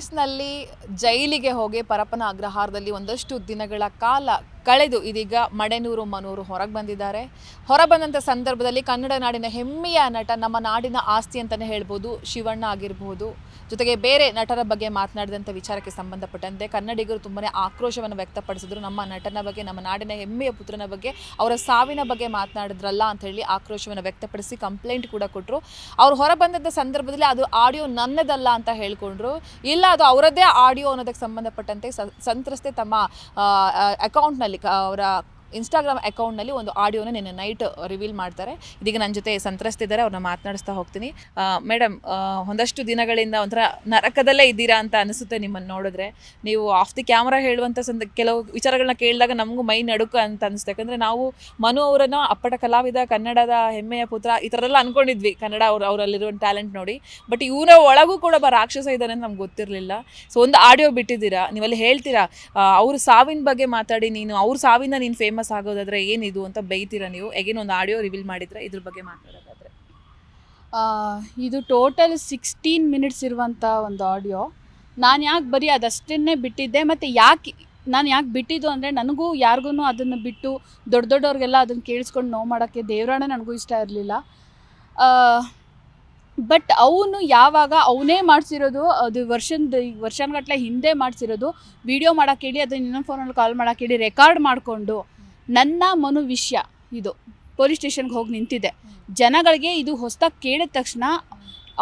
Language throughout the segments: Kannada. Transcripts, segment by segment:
ಕೇಸ್ನಲ್ಲಿ ಜೈಲಿಗೆ ಹೋಗಿ ಪರಪ್ಪನ ಅಗ್ರಹಾರದಲ್ಲಿ ಒಂದಷ್ಟು ದಿನಗಳ ಕಾಲ ಕಳೆದು ಇದೀಗ ಮಡೆನೂರು, ಮನೂರು ಹೊರಗೆ ಬಂದಿದ್ದಾರೆ. ಹೊರ ಬಂದಂಥ ಸಂದರ್ಭದಲ್ಲಿ ಕನ್ನಡ ನಾಡಿನ ಹೆಮ್ಮೆಯ ನಟ ನಮ್ಮ ನಾಡಿನ ಆಸ್ತಿ ಅಂತಲೇ ಹೇಳ್ಬೋದು, ಶಿವಣ್ಣ ಆಗಿರ್ಬೋದು. ಜೊತೆಗೆ ಬೇರೆ ನಟರ ಬಗ್ಗೆ ಮಾತನಾಡಿದಂಥ ವಿಚಾರಕ್ಕೆ ಸಂಬಂಧಪಟ್ಟಂತೆ ಕನ್ನಡಿಗರು ತುಂಬನೇ ಆಕ್ರೋಶವನ್ನು ವ್ಯಕ್ತಪಡಿಸಿದ್ರು. ನಮ್ಮ ನಟನ ಬಗ್ಗೆ, ನಮ್ಮ ನಾಡಿನ ಹೆಮ್ಮೆಯ ಪುತ್ರನ ಬಗ್ಗೆ ಅವರ ಸಾವಿನ ಬಗ್ಗೆ ಮಾತನಾಡಿದ್ರಲ್ಲ ಅಂತ ಹೇಳಿ ಆಕ್ರೋಶವನ್ನು ವ್ಯಕ್ತಪಡಿಸಿ ಕಂಪ್ಲೇಂಟ್ ಕೂಡ ಕೊಟ್ಟರು ಅವ್ರು ಹೊರ ಬಂದಂಥ ಸಂದರ್ಭದಲ್ಲಿ ಅದು ಆಡಿಯೋ ನನ್ನದಲ್ಲ ಅಂತ ಹೇಳ್ಕೊಂಡ್ರು. ಇಲ್ಲ, ಅದು ಅವರದ್ದೇ ಆಡಿಯೋ ಅನ್ನೋದಕ್ಕೆ ಸಂಬಂಧಪಟ್ಟಂತೆ ಸಂತ್ರಸ್ತೆ ತಮ್ಮ ಅಕೌಂಟ್ನಲ್ಲಿ ಅವರ ಇನ್ಸ್ಟಾಗ್ರಾಮ್ ಅಕೌಂಟ್ನಲ್ಲಿ ಒಂದು ಆಡಿಯೋನ ನಿನ್ನೆ ನೈಟ್ ರಿವೀಲ್ ಮಾಡ್ತಾರೆ. ಇದೀಗ ನನ್ನ ಜೊತೆ ಸಂತ್ರಸ್ತಿದ್ದಾರೆ ಅವ್ರನ್ನ ಮಾತನಾಡಿಸ್ತಾ ಹೋಗ್ತೀನಿ. ಮೇಡಮ್ ಒಂದಷ್ಟು ದಿನಗಳಿಂದ ಒಂಥರ ನರಕದಲ್ಲೇ ಇದ್ದೀರಾ ಅಂತ ಅನಿಸುತ್ತೆ ನಿಮ್ಮನ್ನು ನೋಡಿದ್ರೆ. ನೀವು ಆಫ್ ದಿ ಕ್ಯಾಮ್ರಾ ಹೇಳುವಂಥ ಸಂದ, ಕೆಲವು ವಿಚಾರಗಳನ್ನ ಕೇಳಿದಾಗ ನಮಗೂ ಮೈ ನಡುಕ ಅಂತ ಅನಿಸುತ್ತೆ. ಯಾಕಂದರೆ ನಾವು ಮನು ಅವರನ್ನು ಅಪ್ಪಟ ಕಲಾವಿದ, ಕನ್ನಡದ ಹೆಮ್ಮೆಯ ಪುತ್ರ ಈ ಥರದೆಲ್ಲ ಅನ್ಕೊಂಡಿದ್ವಿ. ಕನ್ನಡ ಅವ್ರು ಅವರಲ್ಲಿರೋ ಟ್ಯಾಲೆಂಟ್ ನೋಡಿ. ಬಟ್ ಇವನ ಒಳಗೂ ಕೂಡ ಒಬ್ಬ ರಾಕ್ಷಸ ಇದ್ದಾನೆ ಅಂತ ನಮ್ಗೆ ಗೊತ್ತಿರಲಿಲ್ಲ. ಸೊ ಒಂದು ಆಡಿಯೋ ಬಿಟ್ಟಿದ್ದೀರಾ? ನೀವಲ್ಲಿ ಹೇಳ್ತೀರಾ? ಅವ್ರ ಸಾವಿನ ಬಗ್ಗೆ ಮಾತಾಡಿ, ನೀನು ಅವ್ರ ಸಾವಿನ ನೀನು ಫೇಮಸ್ ಆಗೋದಾದ್ರೆ ಏನಿದು ಅಂತ ಬೈತೀರ ನೀವು? ಎಗೇನ್ ಒಂದು ಆಡಿಯೋ ರಿವೀಲ್ ಮಾಡಿದ್ರೆ ಇದ್ರ ಬಗ್ಗೆ ಮಾತಾಡೋದಾದ್ರೆ. ಇದು ಟೋಟಲ್ ಸಿಕ್ಸ್ಟೀನ್ ಮಿನಿಟ್ಸ್ ಇರುವಂಥ ಒಂದು ಆಡಿಯೋ ನಾನು ಯಾಕೆ ಬರೀ ಅದಷ್ಟನ್ನೇ ಬಿಟ್ಟಿದ್ದೆ, ಮತ್ತು ಯಾಕೆ ನಾನು ಯಾಕೆ ಬಿಟ್ಟಿದ್ದು ಅಂದರೆ ನನಗೂ ಯಾರಿಗೂ ಅದನ್ನು ಬಿಟ್ಟು ದೊಡ್ಡ ದೊಡ್ಡವ್ರಿಗೆಲ್ಲ ಅದನ್ನು ಕೇಳಿಸ್ಕೊಂಡು ನೋವು ಮಾಡೋಕ್ಕೆ ದೇವರಾಣ ನನಗೂ ಇಷ್ಟ ಇರಲಿಲ್ಲ. ಬಟ್ ಅವನು ಯಾವಾಗ ಅವನೇ ಮಾಡಿಸಿರೋದು, ಅದು ವರ್ಷದ ವರ್ಷಗಟ್ಟಲೆ ಹಿಂದೆ ಮಾಡಿಸಿರೋದು ವಿಡಿಯೋ ಮಾಡೋಕ್ಕೇಳಿ ಅದನ್ನ ಇನ್ನೊಂದು ಫೋನಲ್ಲಿ ಕಾಲ್ ಮಾಡೋಕ್ಕೇಳಿ ರೆಕಾರ್ಡ್ ಮಾಡಿಕೊಂಡು ನನ್ನ ಮನು ವಿಷಯ ಇದು. ಪೊಲೀಸ್ ಸ್ಟೇಷನ್ಗೆ ಹೋಗಿ ನಿಂತಿದೆ. ಜನಗಳಿಗೆ ಇದು ಹೊಸ್ದಾಗಿ ಕೇಳಿದ ತಕ್ಷಣ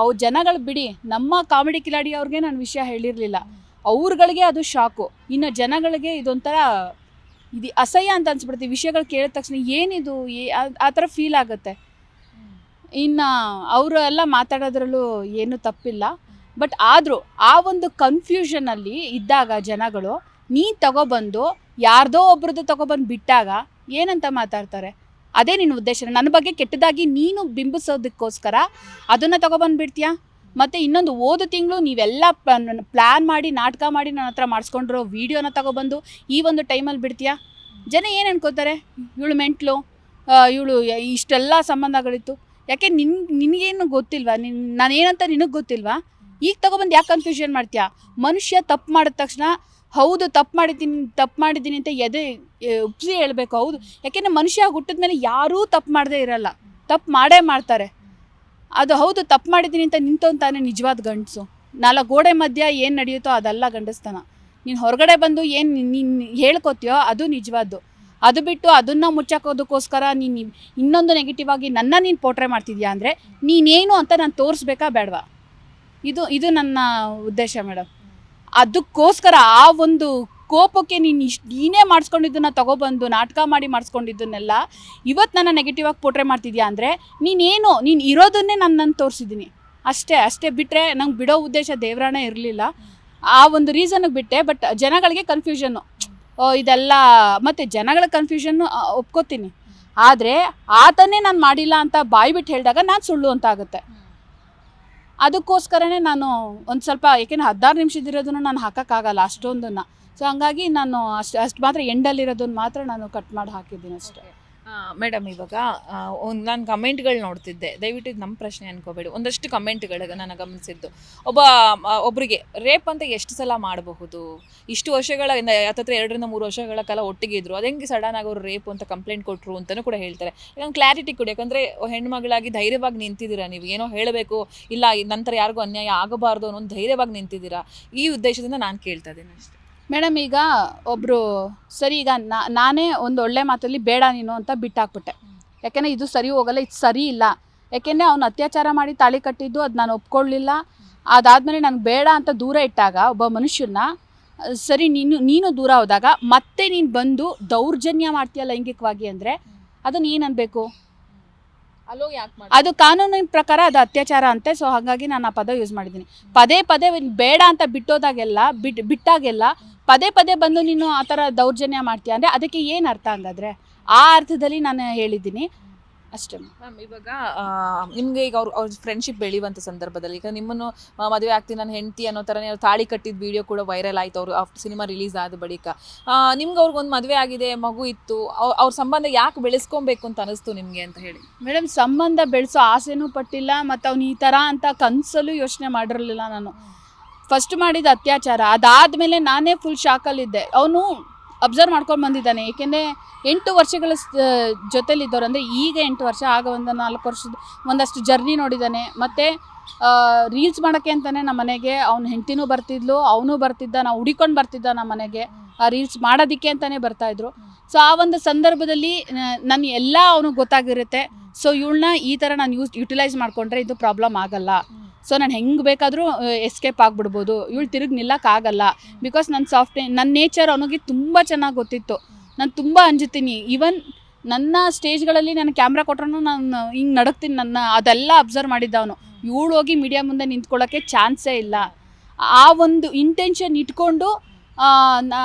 ಅವು ಜನಗಳು ಬಿಡಿ, ನಮ್ಮ ಕಾಮಿಡಿ ಕಿಲಾಡಿ ಅವ್ರಿಗೆ ನಾನು ವಿಷಯ ಹೇಳಿರಲಿಲ್ಲ. ಅವ್ರುಗಳಿಗೆ ಅದು ಶಾಕು. ಇನ್ನು ಜನಗಳಿಗೆ ಇದೊಂಥರ ಇದು ಅಸಹ್ಯ ಅಂತ ಅನ್ಸ್ಬಿಡುತ್ತೆ. ವಿಷಯಗಳು ಕೇಳಿದ ತಕ್ಷಣ ಏನಿದು? ಆ ಥರ ಫೀಲ್ ಆಗುತ್ತೆ. ಇನ್ನು ಅವರು ಎಲ್ಲ ಮಾತಾಡೋದ್ರಲ್ಲೂ ಏನೂ ತಪ್ಪಿಲ್ಲ. ಬಟ್ ಆದರೂ ಆ ಒಂದು ಕನ್ಫ್ಯೂಷನಲ್ಲಿ ಇದ್ದಾಗ ಜನಗಳು, ನೀ ತಗೊಬಂದು ಯಾರ್ದೋ ಒಬ್ರದ್ದು ತಗೊಬಂದು ಬಿಟ್ಟಾಗ ಏನಂತ ಮಾತಾಡ್ತಾರೆ? ಅದೇ ನಿನ್ನ ಉದ್ದೇಶ. ನನ್ನ ಬಗ್ಗೆ ಕೆಟ್ಟದಾಗಿ ನೀನು ಬಿಂಬಿಸೋದಕ್ಕೋಸ್ಕರ ಅದನ್ನು ತಗೊಬಂದು ಬಿಡ್ತೀಯಾ ಮತ್ತು ಇನ್ನೊಂದು ಓದು ತಿಂಗಳು ನೀವೆಲ್ಲ ಪ್ಲ್ಯಾನ್ ಮಾಡಿ, ನಾಟಕ ಮಾಡಿ ನನ್ನ ಹತ್ರ ಮಾಡಿಸ್ಕೊಂಡಿರೋ ವೀಡಿಯೋನ ತಗೊಬಂದು ಈ ಒಂದು ಟೈಮಲ್ಲಿ ಬಿಡ್ತೀಯಾ? ಜನ ಏನು ಅನ್ಕೋತಾರೆ? ಇವಳು ಮೆಂಟ್ಲು ಇವಳು ಇಷ್ಟೆಲ್ಲ ಸಂಬಂಧಗಳಿತ್ತು. ಯಾಕೆ ನಿನ್, ನಿನಗೇನು ಗೊತ್ತಿಲ್ವಾ? ನಿನ್, ನಾನೇನಂತ ನಿನಗೆ ಗೊತ್ತಿಲ್ವಾ? ಈಗ ತಗೊಬಂದು ಯಾಕೆ ಕನ್ಫ್ಯೂಷನ್ ಮಾಡ್ತೀಯಾ? ಮನುಷ್ಯ ತಪ್ಪು ಮಾಡಿದ ತಕ್ಷಣ ಹೌದು, ತಪ್ಪು ಮಾಡಿದ್ದೀನಿ ತಪ್ಪು ಮಾಡಿದ್ದೀನಿ ಅಂತ ಎದೆ ಉಪ್ಸಿ ಹೇಳಬೇಕು, ಹೌದು. ಯಾಕೆಂದರೆ ಮನುಷ್ಯ ಹುಟ್ಟಿದ ಮೇಲೆ ಯಾರೂ ತಪ್ಪು ಮಾಡದೇ ಇರಲ್ಲ. ತಪ್ಪು ಮಾಡೇ ಮಾಡ್ತಾರೆ. ಅದು ಹೌದು, ತಪ್ಪು ಮಾಡಿದ್ದೀನಿ ಅಂತ ನಿಂತು ಅಂತಾನೆ ನಿಜವಾದ ಗಂಡಸು. ನಾಲ್ಕು ಗೋಡೆ ಮಧ್ಯ ಏನು ನಡೆಯುತ್ತೋ ಅದೆಲ್ಲ ಗಂಡಸ್ತನ. ನೀನು ಹೊರಗಡೆ ಬಂದು ಏನು ನೀನು ಹೇಳ್ಕೊತೀಯೋ ಅದು ನಿಜವಾದ್ದು. ಅದು ಬಿಟ್ಟು ಅದನ್ನು ಮುಚ್ಚಾಕೋದಕ್ಕೋಸ್ಕರ ನೀನು ಇನ್ನೊಂದು ನೆಗೆಟಿವ್ ಆಗಿ ನನ್ನ ನೀನು ಪೋಟ್ರೆ ಮಾಡ್ತಿದ್ಯಾ ಅಂದರೆ ನೀನೇನು ಅಂತ ನಾನು ತೋರಿಸ್ಬೇಕಾ ಬೇಡವಾ? ಇದು ಇದು ನನ್ನ ಉದ್ದೇಶ ಮೇಡಮ್ ಅದಕ್ಕೋಸ್ಕರ ಆ ಒಂದು ಕೋಪಕ್ಕೆ ನೀನು ಇಷ್ಟು ನೀನೇ ಮಾಡಿಸ್ಕೊಂಡಿದ್ದನ್ನ ತಗೊಬಂದು, ನಾಟಕ ಮಾಡಿ ಮಾಡಿಸ್ಕೊಂಡಿದ್ದನ್ನೆಲ್ಲ ಇವತ್ತು ನನ್ನ ನೆಗೆಟಿವ್ ಆಗಿ ಪೋಟ್ರೆ ಮಾಡ್ತಿದ್ಯಾ ಅಂದರೆ, ನೀನೇನು ನೀನು ಇರೋದನ್ನೇ ನಾನು ನಾನು ತೋರಿಸಿದ್ದೀನಿ ಅಷ್ಟೇ ಅಷ್ಟೇ ಬಿಟ್ಟರೆ ನಂಗೆ ಬಿಡೋ ಉದ್ದೇಶ ದೇವರಾಣೆ ಇರಲಿಲ್ಲ. ಆ ಒಂದು ರೀಸನ್ಗೆ ಬಿಟ್ಟೆ ಬಟ್ ಜನಗಳಿಗೆ ಕನ್ಫ್ಯೂಷನ್ನು ಇದೆಲ್ಲ ಮತ್ತು ಜನಗಳ ಕನ್ಫ್ಯೂಷನ್ನು ಒಪ್ಕೋತೀನಿ. ಆದರೆ ಆತನೇ ನಾನು ಮಾಡಿಲ್ಲ ಅಂತ ಬಾಯಿ ಬಿಟ್ಟು ಹೇಳಿದಾಗ ನಾನು ಸುಳ್ಳು ಅಂತ ಆಗುತ್ತೆ. ಅದಕ್ಕೋಸ್ಕರನೇ ನಾನು ಒಂದು ಸ್ವಲ್ಪ, ಏಕೆಂದ್ರೆ ಹದಿನಾರು ನಿಮಿಷದಿರೋದನ್ನು ನಾನು ಹಾಕೋಕ್ಕಾಗಲ್ಲ ಅಷ್ಟೊಂದನ್ನು. ಸೊ ಹಂಗಾಗಿ ನಾನು ಅಷ್ಟು ಅಷ್ಟು ಮಾತ್ರ ಎಂಡಲ್ಲಿರೋದನ್ನು ಮಾತ್ರ ನಾನು ಕಟ್ ಮಾಡಿ ಹಾಕಿದ್ದೀನಿ ಅಷ್ಟೇ. ಮೇಡಮ್, ಇವಾಗ ಒಂದು ನಾನು ಕಮೆಂಟ್ಗಳು ನೋಡ್ತಿದ್ದೆ. ದಯವಿಟ್ಟು ಇದು ನಮ್ಮ ಪ್ರಶ್ನೆ ಅನ್ಕೋಬೇಡಿ. ಒಂದಷ್ಟು ಕಮೆಂಟ್ಗಳಿಗೆ ನಾನು ಗಮನಿಸಿದ್ದು. ಒಬ್ಬ ಒಬ್ಬರಿಗೆ ರೇಪ್ ಅಂತ ಎಷ್ಟು ಸಲ ಮಾಡಬಹುದು? ಇಷ್ಟು ವರ್ಷಗಳಿಂದ ಹತ್ತತ್ರ ಎರಡರಿಂದ ಮೂರು ವರ್ಷಗಳ ಕಾಲ ಒಟ್ಟಿಗೆ ಇದ್ರು ಅದು ಹೆಂಗೆ ಸಡನ್ ಆಗಿ ಅವರು ರೇಪ್ ಅಂತ ಕಂಪ್ಲೇಂಟ್ ಕೊಟ್ಟರು ಅಂತಲೂ ಕೂಡ ಹೇಳ್ತಾರೆ. ಈಗ ಕ್ಲಾರಿಟಿ ಕೊಡಿ. ಯಾಕಂದರೆ ಹೆಣ್ಮಗಳಾಗಿ ಧೈರ್ಯವಾಗಿ ನಿಂತಿದ್ದೀರಾ ನೀವು? ಏನೋ ಹೇಳಬೇಕು. ಇಲ್ಲ, ನಂತರ ಯಾರಿಗೂ ಅನ್ಯಾಯ ಆಗಬಾರ್ದು ಅನ್ನೋ ಒಂದು ಧೈರ್ಯವಾಗಿ ನಿಂತಿದ್ದೀರಾ? ಈ ಉದ್ದೇಶದಿಂದ ನಾನು ಕೇಳ್ತಾ ಇದ್ದೀನಿ ಅಷ್ಟೇ. ಮೇಡಮ್, ಈಗ ಒಬ್ಬರು ಸರಿ, ಈಗ ನಾನೇ ಒಂದು ಒಳ್ಳೆ ಮಾತಲ್ಲಿ ಬೇಡ ನೀನು ಅಂತ ಬಿಟ್ಟಾಕ್ಬಿಟ್ಟೆ. ಯಾಕೆಂದರೆ ಇದು ಸರಿ ಹೋಗಲ್ಲ, ಇದು ಸರಿ ಇಲ್ಲ. ಯಾಕೆಂದರೆ ಅವ್ನು ಅತ್ಯಾಚಾರ ಮಾಡಿ ತಾಳಿ ಕಟ್ಟಿದ್ದು ಅದು ನಾನು ಒಪ್ಕೊಳ್ಳಿಲ್ಲ. ಅದಾದಮೇಲೆ ನನಗೆ ಬೇಡ ಅಂತ ದೂರ ಇಟ್ಟಾಗ ಒಬ್ಬ ಮನುಷ್ಯನ ಸರಿ, ನೀನು ನೀನು ದೂರ ಹೋದಾಗ ಮತ್ತೆ ನೀನು ಬಂದು ದೌರ್ಜನ್ಯ ಮಾಡ್ತೀಯ ಲೈಂಗಿಕವಾಗಿ ಅಂದರೆ ಅದನ್ನು ಏನು ಅನ್ಬೇಕು? ಅದು ಕಾನೂನಿನ ಪ್ರಕಾರ ಅದು ಅತ್ಯಾಚಾರ ಅಂತೆ ಸೊ ಹಾಗಾಗಿ ನಾನು ಆ ಪದ ಯೂಸ್ ಮಾಡಿದ್ದೀನಿ. ಪದೇ ಪದೇ ಬೇಡ ಅಂತ ಬಿಟ್ಟೋದಾಗೆಲ್ಲ, ಬಿಟ್, ಬಿಟ್ಟಾಗೆಲ್ಲ ಪದೇ ಪದೇ ಬಂದು ನೀನು ಆ ಥರ ದೌರ್ಜನ್ಯ ಮಾಡ್ತೀಯ ಅಂದರೆ ಅದಕ್ಕೆ ಏನು ಅರ್ಥ ಹಂಗಾದ್ರೆ? ಆ ಅರ್ಥದಲ್ಲಿ ನಾನು ಹೇಳಿದ್ದೀನಿ. ಅಷ್ಟೇ ಮ್ಯಾಮ್. ಇವಾಗ ನಿಮಗೆ ಈಗ ಅವ್ರು ಅವ್ರ ಫ್ರೆಂಡ್ಶಿಪ್ ಬೆಳೆಯುವಂಥ ಸಂದರ್ಭದಲ್ಲಿ ಈಗ ನಿಮ್ಮನ್ನು ಮದುವೆ ಆಗ್ತೀನಿ ನನ್ನ ಹೆಂಡತಿ ಅನ್ನೋ ಥರನೇ ಅವ್ರು ತಾಳಿ ಕಟ್ಟಿದ ವಿಡಿಯೋ ಕೂಡ ವೈರಲ್ ಆಯ್ತು ಅವರು ಆಫ್ಟರ್ ಸಿನಿಮಾ ರಿಲೀಸ್ ಆದ ಬಳಿಕ. ಆ, ನಿಮ್ಗೆ ಅವ್ರಿಗೊಂದು ಮದುವೆ ಆಗಿದೆ ಮಗು ಇತ್ತು ಅವ್ರ ಅವ್ರ ಸಂಬಂಧ ಯಾಕೆ ಬೆಳೆಸ್ಕೊಬೇಕು ಅಂತ ಅನಿಸ್ತು ನಿಮಗೆ ಅಂತ ಹೇಳಿ? ಮೇಡಮ್ ಸಂಬಂಧ ಬೆಳೆಸೋ ಆಸೆನೂ ಪಟ್ಟಿಲ್ಲ ಮತ್ತು ಅವ್ನು ಈ ಥರ ಅಂತ ಕನಸಲ್ಲೂ ಯೋಚನೆ ಮಾಡಿರಲಿಲ್ಲ ನಾನು. ಫಸ್ಟ್ ಮಾಡಿದ ಅತ್ಯಾಚಾರ ಅದಾದಮೇಲೆ ನಾನೇ ಫುಲ್ ಶಾಕಲ್ಲಿದ್ದೆ ಅವನು ಅಬ್ಸರ್ವ್ ಮಾಡ್ಕೊಂಡು ಬಂದಿದ್ದಾನೆ. ಏಕೆಂದರೆ ಎಂಟು ವರ್ಷಗಳ ಜೊತೆಲಿದ್ದವ್ರು ಅಂದರೆ ಈಗ ಎಂಟು ವರ್ಷ, ಆಗ ಒಂದು ನಾಲ್ಕು ವರ್ಷದ ಒಂದಷ್ಟು ಜರ್ನಿ ನೋಡಿದ್ದಾನೆ. ಮತ್ತು ರೀಲ್ಸ್ ಮಾಡೋಕ್ಕೆ ಅಂತಲೇ ನಮ್ಮ ಮನೆಗೆ ಅವ್ನ ಹೆಂಡತಿನೂ ಬರ್ತಿದ್ಲು, ಅವನು ಬರ್ತಿದ್ದ, ನಾವು ಹುಡಿಕೊಂಡು ಬರ್ತಿದ್ದ ನಮ್ಮ ಮನೆಗೆ ಆ ರೀಲ್ಸ್ ಮಾಡೋದಕ್ಕೆ ಅಂತಲೇ ಬರ್ತಾಯಿದ್ರು ಸೊ ಆ ಒಂದು ಸಂದರ್ಭದಲ್ಲಿ ನನ್ನ ಎಲ್ಲ ಅವನಿಗೆ ಗೊತ್ತಾಗಿರುತ್ತೆ. ಸೊ ಇವಳನ್ನ ಈ ಥರ ನಾನು ಯೂಸ್ ಯುಟಿಲೈಸ್ ಮಾಡಿಕೊಂಡ್ರೆ ಇದು ಪ್ರಾಬ್ಲಮ್ ಆಗಲ್ಲ. ಸೊ ನಾನು ಹೆಂಗೆ ಬೇಕಾದರೂ ಎಸ್ಕೇಪ್ ಆಗಿಬಿಡ್ಬೋದು. ಇವಳು ತಿರುಗಿ ನಿಲ್ಲಕ್ಕಾಗಲ್ಲ. ಬಿಕಾಸ್ ನನ್ನ ಸಾಫ್ಟ್ ನನ್ನ ನೇಚರ್ ಅವನಿಗೆ ತುಂಬ ಚೆನ್ನಾಗಿ ಗೊತ್ತಿತ್ತು. ನಾನು ತುಂಬ ಅಂಜುತ್ತೀನಿ. ಈವನ್ ನನ್ನ ಸ್ಟೇಜ್ಗಳಲ್ಲಿ ನಾನು ಕ್ಯಾಮ್ರಾ ಕೊಟ್ರೂ ನಾನು ಹಿಂಗೆ ನಡಕ್ತೀನಿ ನನ್ನ, ಅದೆಲ್ಲ ಅಬ್ಸರ್ವ್ ಮಾಡಿದ್ದ ಅವನು ಇವಳು ಹೋಗಿ ಮೀಡಿಯಾ ಮುಂದೆ ನಿಂತ್ಕೊಳ್ಳೋಕ್ಕೆ ಚಾನ್ಸೇ ಇಲ್ಲ. ಆ ಒಂದು ಇಂಟೆನ್ಷನ್ ಇಟ್ಕೊಂಡು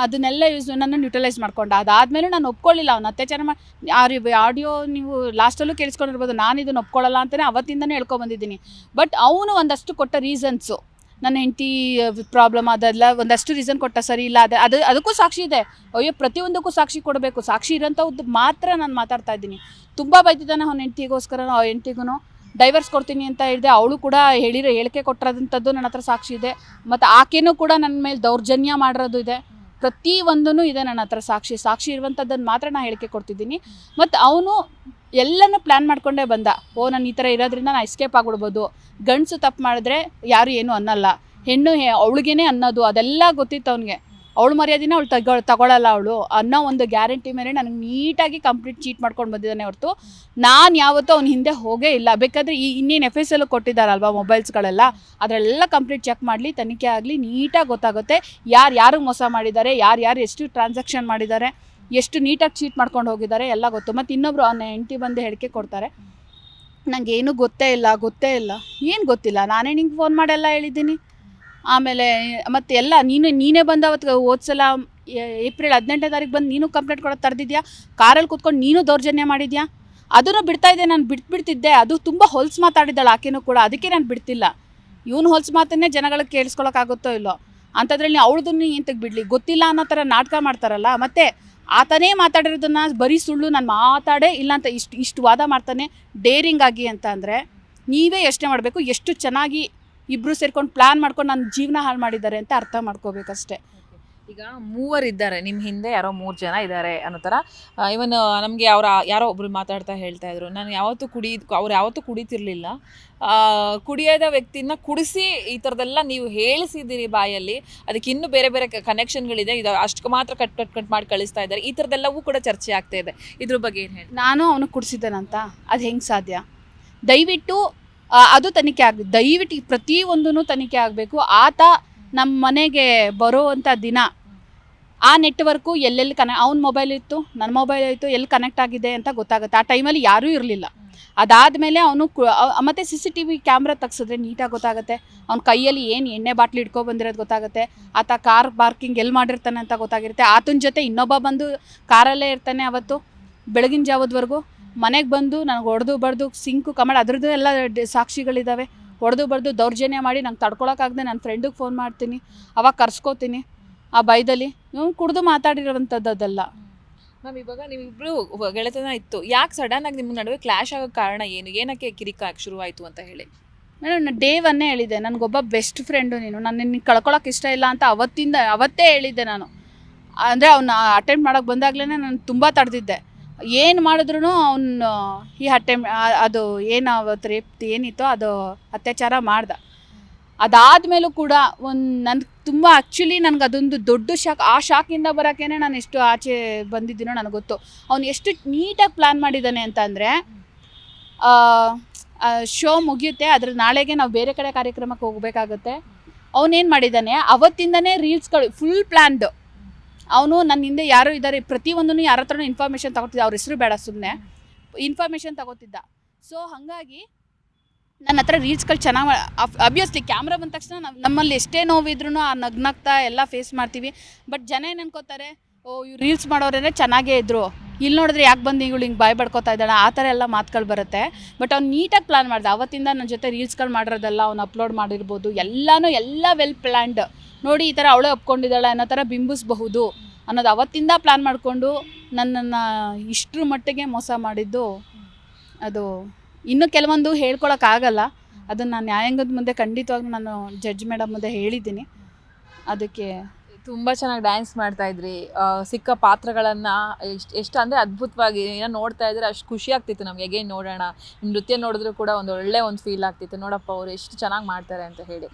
ಅದನ್ನೆಲ್ಲ ಯೂಸ್ ನನ್ನನ್ನು ಯುಟಿಲೈಸ್ ಮಾಡ್ಕೊಂಡು. ಅದಾದಮೇಲೆ ನಾನು ಒಪ್ಕೊಳ್ಳಿಲ್ಲ. ಅವ್ನು ಅತ್ಯಾಚಾರ ಮಾಡಿ ಆಡಿಯೋ ನೀವು ಲಾಸ್ಟಲ್ಲೂ ಕೇಳಿಸ್ಕೊಂಡಿರ್ಬೋದು. ನಾನು ಇದನ್ನು ಒಪ್ಕೊಳ್ಳಲ್ಲ ಅಂತಲೇ ಅವತ್ತಿಂದನೇ ಹೇಳ್ಕೊಬಂದಿದ್ದೀನಿ. ಬಟ್ ಅವನು ಒಂದಷ್ಟು ಕೊಟ್ಟ ರೀಸನ್ಸು ನನ್ನ ಹೆಂಡತಿ ಪ್ರಾಬ್ಲಮ್ ಅದೆಲ್ಲ ಒಂದಷ್ಟು ರೀಸನ್ ಕೊಟ್ಟ ಸರಿ ಇಲ್ಲ. ಅದು ಅದು, ಅದಕ್ಕೂ ಸಾಕ್ಷಿ ಇದೆ. ಅಯ್ಯೋ, ಪ್ರತಿಯೊಂದಕ್ಕೂ ಸಾಕ್ಷಿ ಕೊಡಬೇಕು. ಸಾಕ್ಷಿ ಇರೋಂಥದ್ದು ಮಾತ್ರ ನಾನು ಮಾತಾಡ್ತಾ ಇದ್ದೀನಿ. ತುಂಬ ಬೈತಿದ್ದಾನೆ ಅವನ ಹೆಂಡ್ತಿಗೋಸ್ಕರ ಆ ಹೆಂಡ್ತಿಗೂ ಡೈವರ್ಸ್ ಕೊಡ್ತೀನಿ ಅಂತ ಹೇಳಿದೆ, ಅವಳು ಕೂಡ ಹೇಳಿರೋ ಹೇಳಿಕೆ ಕೊಟ್ಟಿರೋದಂಥದ್ದು ನನ್ನ ಹತ್ರ ಸಾಕ್ಷಿ ಇದೆ. ಮತ್ತು ಆಕೆನೂ ಕೂಡ ನನ್ನ ಮೇಲೆ ದೌರ್ಜನ್ಯ ಮಾಡಿರೋದು ಇದೆ. ಪ್ರತಿ ಒಂದೂ ಇದೆ ನನ್ನ ಹತ್ರ ಸಾಕ್ಷಿ. ಸಾಕ್ಷಿ ಇರುವಂಥದ್ದನ್ನು ಮಾತ್ರ ನಾನು ಹೇಳಿಕೆ ಕೊಡ್ತಿದ್ದೀನಿ. ಮತ್ತು ಅವನು ಎಲ್ಲನೂ ಪ್ಲ್ಯಾನ್ ಮಾಡ್ಕೊಂಡೇ ಬಂದ. ಓ, ನಾನು ಈ ಥರ ಇರೋದ್ರಿಂದ ನಾನು ಎಸ್ಕೇಪ್ ಆಗಿಬಿಡ್ಬೋದು. ಗಂಡಸು ತಪ್ಪು ಮಾಡಿದ್ರೆ ಯಾರು ಏನೂ ಅನ್ನಲ್ಲ. ಹೆಣ್ಣು ಅವಳಿಗೇನೆ ಅನ್ನೋದು. ಅದೆಲ್ಲ ಗೊತ್ತಿತ್ತು ಅವನಿಗೆ. ಅವಳು ಮರ್ಯಾದಿನ ಅವಳು ತಗೊ ತಗೊಳ್ಳಲ್ಲ ಅವಳು ಅನ್ನೋ ಒಂದು ಗ್ಯಾರಂಟಿ ಮೇಲೆ ನನಗೆ ನೀಟಾಗಿ ಕಂಪ್ಲೀಟ್ ಚೀಟ್ ಮಾಡ್ಕೊಂಡು ಬಂದಿದ್ದಾನೆ ಹೊರತು ನಾನು ಯಾವತ್ತೂ ಅವ್ನ ಹಿಂದೆ ಹೋಗೇ ಇಲ್ಲ. ಬೇಕಾದರೆ ಈ ಇನ್ನೇನು ಎಫ್ ಎಸ್ ಎಲ್ಲು ಕೊಟ್ಟಿದ್ದಾರಲ್ವ ಮೊಬೈಲ್ಸ್ಗಳೆಲ್ಲ? ಅದರೆಲ್ಲ ಕಂಪ್ಲೀಟ್ ಚೆಕ್ ಮಾಡಲಿ, ತನಿಖೆ ಆಗಲಿ, ನೀಟಾಗಿ ಗೊತ್ತಾಗುತ್ತೆ ಯಾರು ಯಾರು ಮೋಸ ಮಾಡಿದ್ದಾರೆ, ಯಾರು ಯಾರು ಎಷ್ಟು ಟ್ರಾನ್ಸಾಕ್ಷನ್ ಮಾಡಿದ್ದಾರೆ, ಎಷ್ಟು ನೀಟಾಗಿ ಚೀಟ್ ಮಾಡ್ಕೊಂಡು ಹೋಗಿದ್ದಾರೆ, ಎಲ್ಲ ಗೊತ್ತು. ಮತ್ತು ಇನ್ನೊಬ್ರು ಅವನ ಹೆಂಡತಿ ಬಂದು ಹೇಳಿಕೆ ಕೊಡ್ತಾರೆ. ನನಗೇನು ಗೊತ್ತೇ ಇಲ್ಲ ಗೊತ್ತೇ ಇಲ್ಲ. ಏನು ಗೊತ್ತಿಲ್ಲ? ನಾನೇ ನಿಂಗೆ ಫೋನ್ ಮಾಡೆಲ್ಲ ಹೇಳಿದ್ದೀನಿ. ಆಮೇಲೆ, ಮತ್ತೆ ಎಲ್ಲ ನೀನು, ನೀನೇ ಬಂದು ಅವತ್ತು ಓದ್ಸಲ ಏಪ್ರಿಲ್ ಹದಿನೆಂಟನೇ ತಾರೀಕು ಬಂದು ನೀನು ಕಂಪ್ಲೇಂಟ್ ಕೊಡೋದು ತರ್ದಿದ್ಯಾ? ಕಾರಲ್ಲಿ ಕೂತ್ಕೊಂಡು ನೀನು ದೌರ್ಜನ್ಯ ಮಾಡಿದ್ಯಾ? ಅದನ್ನು ಬಿಡ್ತಾ ಇದ್ದೆ, ನಾನು ಬಿಟ್ಬಿಡ್ತಿದ್ದೆ ಅದು ತುಂಬ ಹೊಲ್ಸ್ ಮಾತಾಡಿದ್ದಾಳೆ ಆಕೆನೂ ಕೂಡ. ಅದಕ್ಕೆ ನಾನು ಬಿಡ್ತಿಲ್ಲ. ಇವನು ಹೊಲ್ಸ್ ಮಾತನ್ನೇ ಜನಗಳಿಗೆ ಕೇಳಿಸ್ಕೊಳಕ್ಕಾಗುತ್ತೋ ಇಲ್ಲೋ? ಅಂಥದ್ರಲ್ಲಿ ಅವಳದನ್ನು ಎಂತಕ್ಕೆ ಬಿಡಲಿ? ಗೊತ್ತಿಲ್ಲ ಅನ್ನೋ ಥರ ನಾಟಕ ಮಾಡ್ತಾರಲ್ಲ? ಮತ್ತು ಆತನೇ ಮಾತಾಡಿರೋದನ್ನು ಬರೀ ಸುಳ್ಳು ನಾನು ಮಾತಾಡೇ ಇಲ್ಲ ಅಂತ ಇಷ್ಟು ಇಷ್ಟು ವಾದ ಮಾಡ್ತಾನೆ, ಡೇರಿಂಗ್ ಆಗಿ ಅಂತ ಅಂದರೆ ನೀವೇ ಯೋಚನೆ ಮಾಡಬೇಕು ಎಷ್ಟು ಚೆನ್ನಾಗಿ ಇಬ್ಬರು ಸೇರ್ಕೊಂಡು ಪ್ಲ್ಯಾನ್ ಮಾಡ್ಕೊಂಡು ನನ್ನ ಜೀವನ ಹಾಳು ಮಾಡಿದ್ದಾರೆ ಅಂತ ಅರ್ಥ ಮಾಡ್ಕೋಬೇಕಷ್ಟೆ. ಈಗ ಮೂವರಿದ್ದಾರೆ ನಿಮ್ಮ ಹಿಂದೆ ಯಾರೋ ಮೂರು ಜನ ಇದ್ದಾರೆ ಅನ್ನೋ ಥರ. ಇವನ್ ನಮಗೆ ಅವರ ಯಾರೋ ಒಬ್ರು ಮಾತಾಡ್ತಾ ಹೇಳ್ತಾ ಇದ್ರು. ನಾನು ಯಾವತ್ತೂ ಕುಡಿ ಅವ್ರು ಯಾವತ್ತೂ ಕುಡಿತಿರ್ಲಿಲ್ಲ. ಕುಡಿಯದ ವ್ಯಕ್ತಿನ ಕುಡಿಸಿ ಈ ಥರದೆಲ್ಲ ನೀವು ಹೇಳಿಸಿದ್ದೀರಿ ಬಾಯಲ್ಲಿ. ಅದಕ್ಕೆ ಇನ್ನೂ ಬೇರೆ ಬೇರೆ ಕನೆಕ್ಷನ್ಗಳಿದೆ ಇದು ಅಷ್ಟು ಮಾತ್ರ ಕಟ್ ಕಟ್ ಕಟ್ ಮಾಡಿ ಕಳಿಸ್ತಾ ಇದ್ದಾರೆ. ಈ ಥರದೆಲ್ಲವೂ ಕೂಡ ಚರ್ಚೆ ಆಗ್ತಾ ಇದೆ. ಇದ್ರ ಬಗ್ಗೆ ಏನು ಹೇಳಿ ನಾನು ಅವನು ಕುಡಿಸಿದ್ದಾನಂತ? ಅದು ಹೆಂಗೆ ಸಾಧ್ಯ? ದಯವಿಟ್ಟು ಅದು ತನಿಖೆ ಆಗ ದಯವಿಟ್ಟು ಪ್ರತಿಯೊಂದೂ ತನಿಖೆ ಆಗಬೇಕು. ಆತ ನಮ್ಮ ಮನೆಗೆ ಬರೋವಂಥ ದಿನ ಆ ನೆಟ್ವರ್ಕು ಎಲ್ಲೆಲ್ಲಿ ಕನೆ, ಅವ್ನ ಮೊಬೈಲ್ ಇತ್ತು ನನ್ನ ಮೊಬೈಲ್ ಇತ್ತು, ಎಲ್ಲಿ ಕನೆಕ್ಟ್ ಆಗಿದೆ ಅಂತ ಗೊತ್ತಾಗುತ್ತೆ. ಆ ಟೈಮಲ್ಲಿ ಯಾರೂ ಇರಲಿಲ್ಲ. ಅದಾದಮೇಲೆ ಅವನು ಮತ್ತು C C T V camera ತೆಗ್ಸಿದ್ರೆ ನೀಟಾಗಿ ಗೊತ್ತಾಗುತ್ತೆ. ಅವ್ನ ಕೈಯಲ್ಲಿ ಏನು ಎಣ್ಣೆ ಬಾಟ್ಲಿ ಇಟ್ಕೊ ಬಂದಿರೋದು ಗೊತ್ತಾಗುತ್ತೆ. ಆತ ಕಾರ್ ಪಾರ್ಕಿಂಗ್ ಎಲ್ಲಿ ಮಾಡಿರ್ತಾನೆ ಅಂತ ಗೊತ್ತಾಗಿರುತ್ತೆ. ಆತನ ಜೊತೆ ಇನ್ನೊಬ್ಬ ಬಂದು ಕಾರಲ್ಲೇ ಇರ್ತಾನೆ ಅವತ್ತು, ಬೆಳಗಿನ ಜಾವದವರೆಗೂ. ಮನೆಗೆ ಬಂದು ನನಗೆ ಹೊಡೆದು ಬಡ್ದು ಸಿಂಕು ಕಮಾಡ ಅದ್ರದ್ದು ಎಲ್ಲ ಸಾಕ್ಷಿಗಳಿದ್ದಾವೆ ಹೊಡೆದು ಬಡ್ದು ದೌರ್ಜನ್ಯ ಮಾಡಿ ನಂಗೆ ತಡ್ಕೊಳಕ್ಕಾಗದೆ ನನ್ನ ಫ್ರೆಂಡಿಗೆ ಫೋನ್ ಮಾಡ್ತೀನಿ. ಅವಾಗ ಕರ್ಸ್ಕೋತೀನಿ. ಆ ಬೈದಲ್ಲಿ ನೀವು ಕುಡಿದು ಮಾತಾಡಿರೋವಂಥದ್ದು ಅದೆಲ್ಲ. ಮ್ಯಾಮ್ ಇವಾಗ ನೀವಿಬ್ರು ಗೆಳೆತನ ಇತ್ತು. ಯಾಕೆ ಸಡನ್ ಆಗಿ ನಿಮ್ಮ ನಡುವೆ ಕ್ಲಾಶ್ ಆಗೋ ಕಾರಣ ಏನು? ಏನಕ್ಕೆ ಕಿರಿಕ ಶುರುವಾಯಿತು ಅಂತ ಹೇಳಿ. ಮೇಡಮ್ ನಾನು ಡೇ ಒನ್ನೇ ಹೇಳಿದ್ದೆ. ನನಗೊಬ್ಬ ಬೆಸ್ಟ್ ಫ್ರೆಂಡು ನೀನು. ನಾನು ನಿನ್ನ ಕಳ್ಕೊಳಕ್ಕೆ ಇಷ್ಟ ಇಲ್ಲ ಅಂತ ಅವತ್ತಿಂದ ಅವತ್ತೇ ಹೇಳಿದ್ದೆ ನಾನು. ಅಂದರೆ ಅವನ್ನ ಅಟೆಂಡ್ ಮಾಡೋಕ್ಕೆ ಬಂದಾಗಲೇ ನಾನು ತುಂಬ ತಡೆದಿದ್ದೆ. ಏನು ಮಾಡಿದ್ರು ಅವನು ಈ ಹಟ್ಟೆ ಅದು ಏನು ತೃಪ್ತಿ ಏನಿತ್ತೋ ಅದು ಅತ್ಯಾಚಾರ ಮಾಡ್ದ. ಅದಾದಮೇಲೂ ಕೂಡ ಒಂದು ನನ್ಗೆ ತುಂಬ ಆ್ಯಕ್ಚುಲಿ ನನಗೆ ಅದೊಂದು ದೊಡ್ಡ ಶಾಕ್, ಆ ಶಾಕಿಂದ ಬರೋಕ್ಕೇ ನಾನು ಎಷ್ಟು ಆಚೆ ಬಂದಿದ್ದೀನೋ ನನಗೆ ಗೊತ್ತು. ಅವ್ನು ಎಷ್ಟು ನೀಟಾಗಿ ಪ್ಲ್ಯಾನ್ ಮಾಡಿದ್ದಾನೆ ಅಂತಂದರೆ ಶೋ ಮುಗಿಯುತ್ತೆ, ಅದ್ರ ನಾಳೆಗೆ ನಾವು ಬೇರೆ ಕಡೆ ಕಾರ್ಯಕ್ರಮಕ್ಕೆ ಹೋಗಬೇಕಾಗುತ್ತೆ. ಅವನೇನು ಮಾಡಿದ್ದಾನೆ, ಅವತ್ತಿಂದನೇ ರೀಲ್ಸ್ಗಳು ಫುಲ್ ಪ್ಲ್ಯಾನ್ಡ್ ಅವನು ನನ್ನ ಹಿಂದೆ ಯಾರು ಇದ್ದಾರೆ ಪ್ರತಿಯೊಂದನ್ನು ಯಾರ ಹತ್ರನೂ ಇನ್ಫಾರ್ಮೇಷನ್ ತಗೋತಿದ್ದ, ಅವ್ರ ಹೆಸರು ಬೇಡ ಸುಮ್ಮನೆ ಇನ್ಫಾರ್ಮೇಷನ್ ತಗೋತಿದ್ದ. ಸೊ ಹಾಗಾಗಿ ನನ್ನ ಹತ್ರ ರೀಲ್ಸ್ಗಳು ಚೆನ್ನಾಗಿ ಅಬ್ವಿಯಸ್ಲಿ ಕ್ಯಾಮ್ರಾ ಬಂದ ತಕ್ಷಣ ನಮ್ಮಲ್ಲಿ ಎಷ್ಟೇ ನೋವಿದ್ರೂ ಆ ನಗ್ನಗ್ತಾ ಎಲ್ಲ ಫೇಸ್ ಮಾಡ್ತೀವಿ. ಬಟ್ ಜನ ಏನು ಅನ್ಕೋತಾರೆ, ಓ, ಇವ್ರು ರೀಲ್ಸ್ ಮಾಡೋರೇನೆ ಚೆನ್ನಾಗೇ ಇದ್ರು. ಇಲ್ಲಿ ನೋಡಿದ್ರೆ ಯಾಕೆ ಬಂದು ಇವಳು ಹಿಂಗೆ ಬಾಯ್ ಬಡ್ಕೋತಾ ಇದ್ದಾಳೆ? ಆ ಥರ ಎಲ್ಲ ಮಾತುಗಳು ಬರುತ್ತೆ. ಬಟ್ ಅವ್ನು ನೀಟಾಗಿ ಪ್ಲ್ಯಾನ್ ಮಾಡಿದೆ. ಅವತ್ತಿಂದ ನನ್ನ ಜೊತೆ ರೀಲ್ಸ್ಗಳು ಮಾಡಿರೋದೆಲ್ಲ ಅವ್ನು ಅಪ್ಲೋಡ್ ಮಾಡಿರ್ಬೋದು. ಎಲ್ಲನೂ ಎಲ್ಲ ವೆಲ್ ಪ್ಲ್ಯಾಂಡ್ ನೋಡಿ ಈ ಥರ ಅವಳೇ ಒಪ್ಕೊಂಡಿದ್ದಾಳೆ ಅನ್ನೋ ಥರ ಬಿಂಬಿಸಬಹುದು ಅನ್ನೋದು ಅವತ್ತಿಂದ ಪ್ಲ್ಯಾನ್ ಮಾಡಿಕೊಂಡು ನನ್ನನ್ನು ಇಷ್ಟರ ಮಟ್ಟಿಗೆ ಮೋಸ ಮಾಡಿದ್ದು ಅದು ಇನ್ನು ಕೆಲವೊಂದು ಹೇಳ್ಕೊಳಕ್ಕಾಗಲ್ಲ ಅದನ್ನು ನಾನು ನ್ಯಾಯಾಂಗದ ಮುಂದೆ ಖಂಡಿತವಾಗಿ ನಾನು ಜಡ್ಜ್ ಮೇಡಮ್ ಮುಂದೆ ಹೇಳಿದ್ದೀನಿ. ಅದಕ್ಕೆ ತುಂಬ ಚೆನ್ನಾಗಿ ಡ್ಯಾನ್ಸ್ ಮಾಡ್ತಾ ಇದ್ರಿ. ಸಿಕ್ಕ ಪಾತ್ರಗಳನ್ನು ಎಷ್ಟು ಎಷ್ಟು ಅಂದರೆ ಅದ್ಭುತವಾಗಿ ಏನೋ ನೋಡ್ತಾ ಇದ್ರೆ ಅಷ್ಟು ಖುಷಿ ಆಗ್ತಿತ್ತು ನಮ್ಗೆ. ಹೇಗೆ ನೋಡೋಣ? ನೃತ್ಯ ನೋಡಿದ್ರು ಕೂಡ ಒಂದು ಒಳ್ಳೆ ಒಂದು ಫೀಲ್ ಆಗ್ತಿತ್ತು. ನೋಡಪ್ಪ, ಅವ್ರು ಎಷ್ಟು ಚೆನ್ನಾಗಿ ಮಾಡ್ತಾರೆ ಅಂತ ಹೇಳಿ.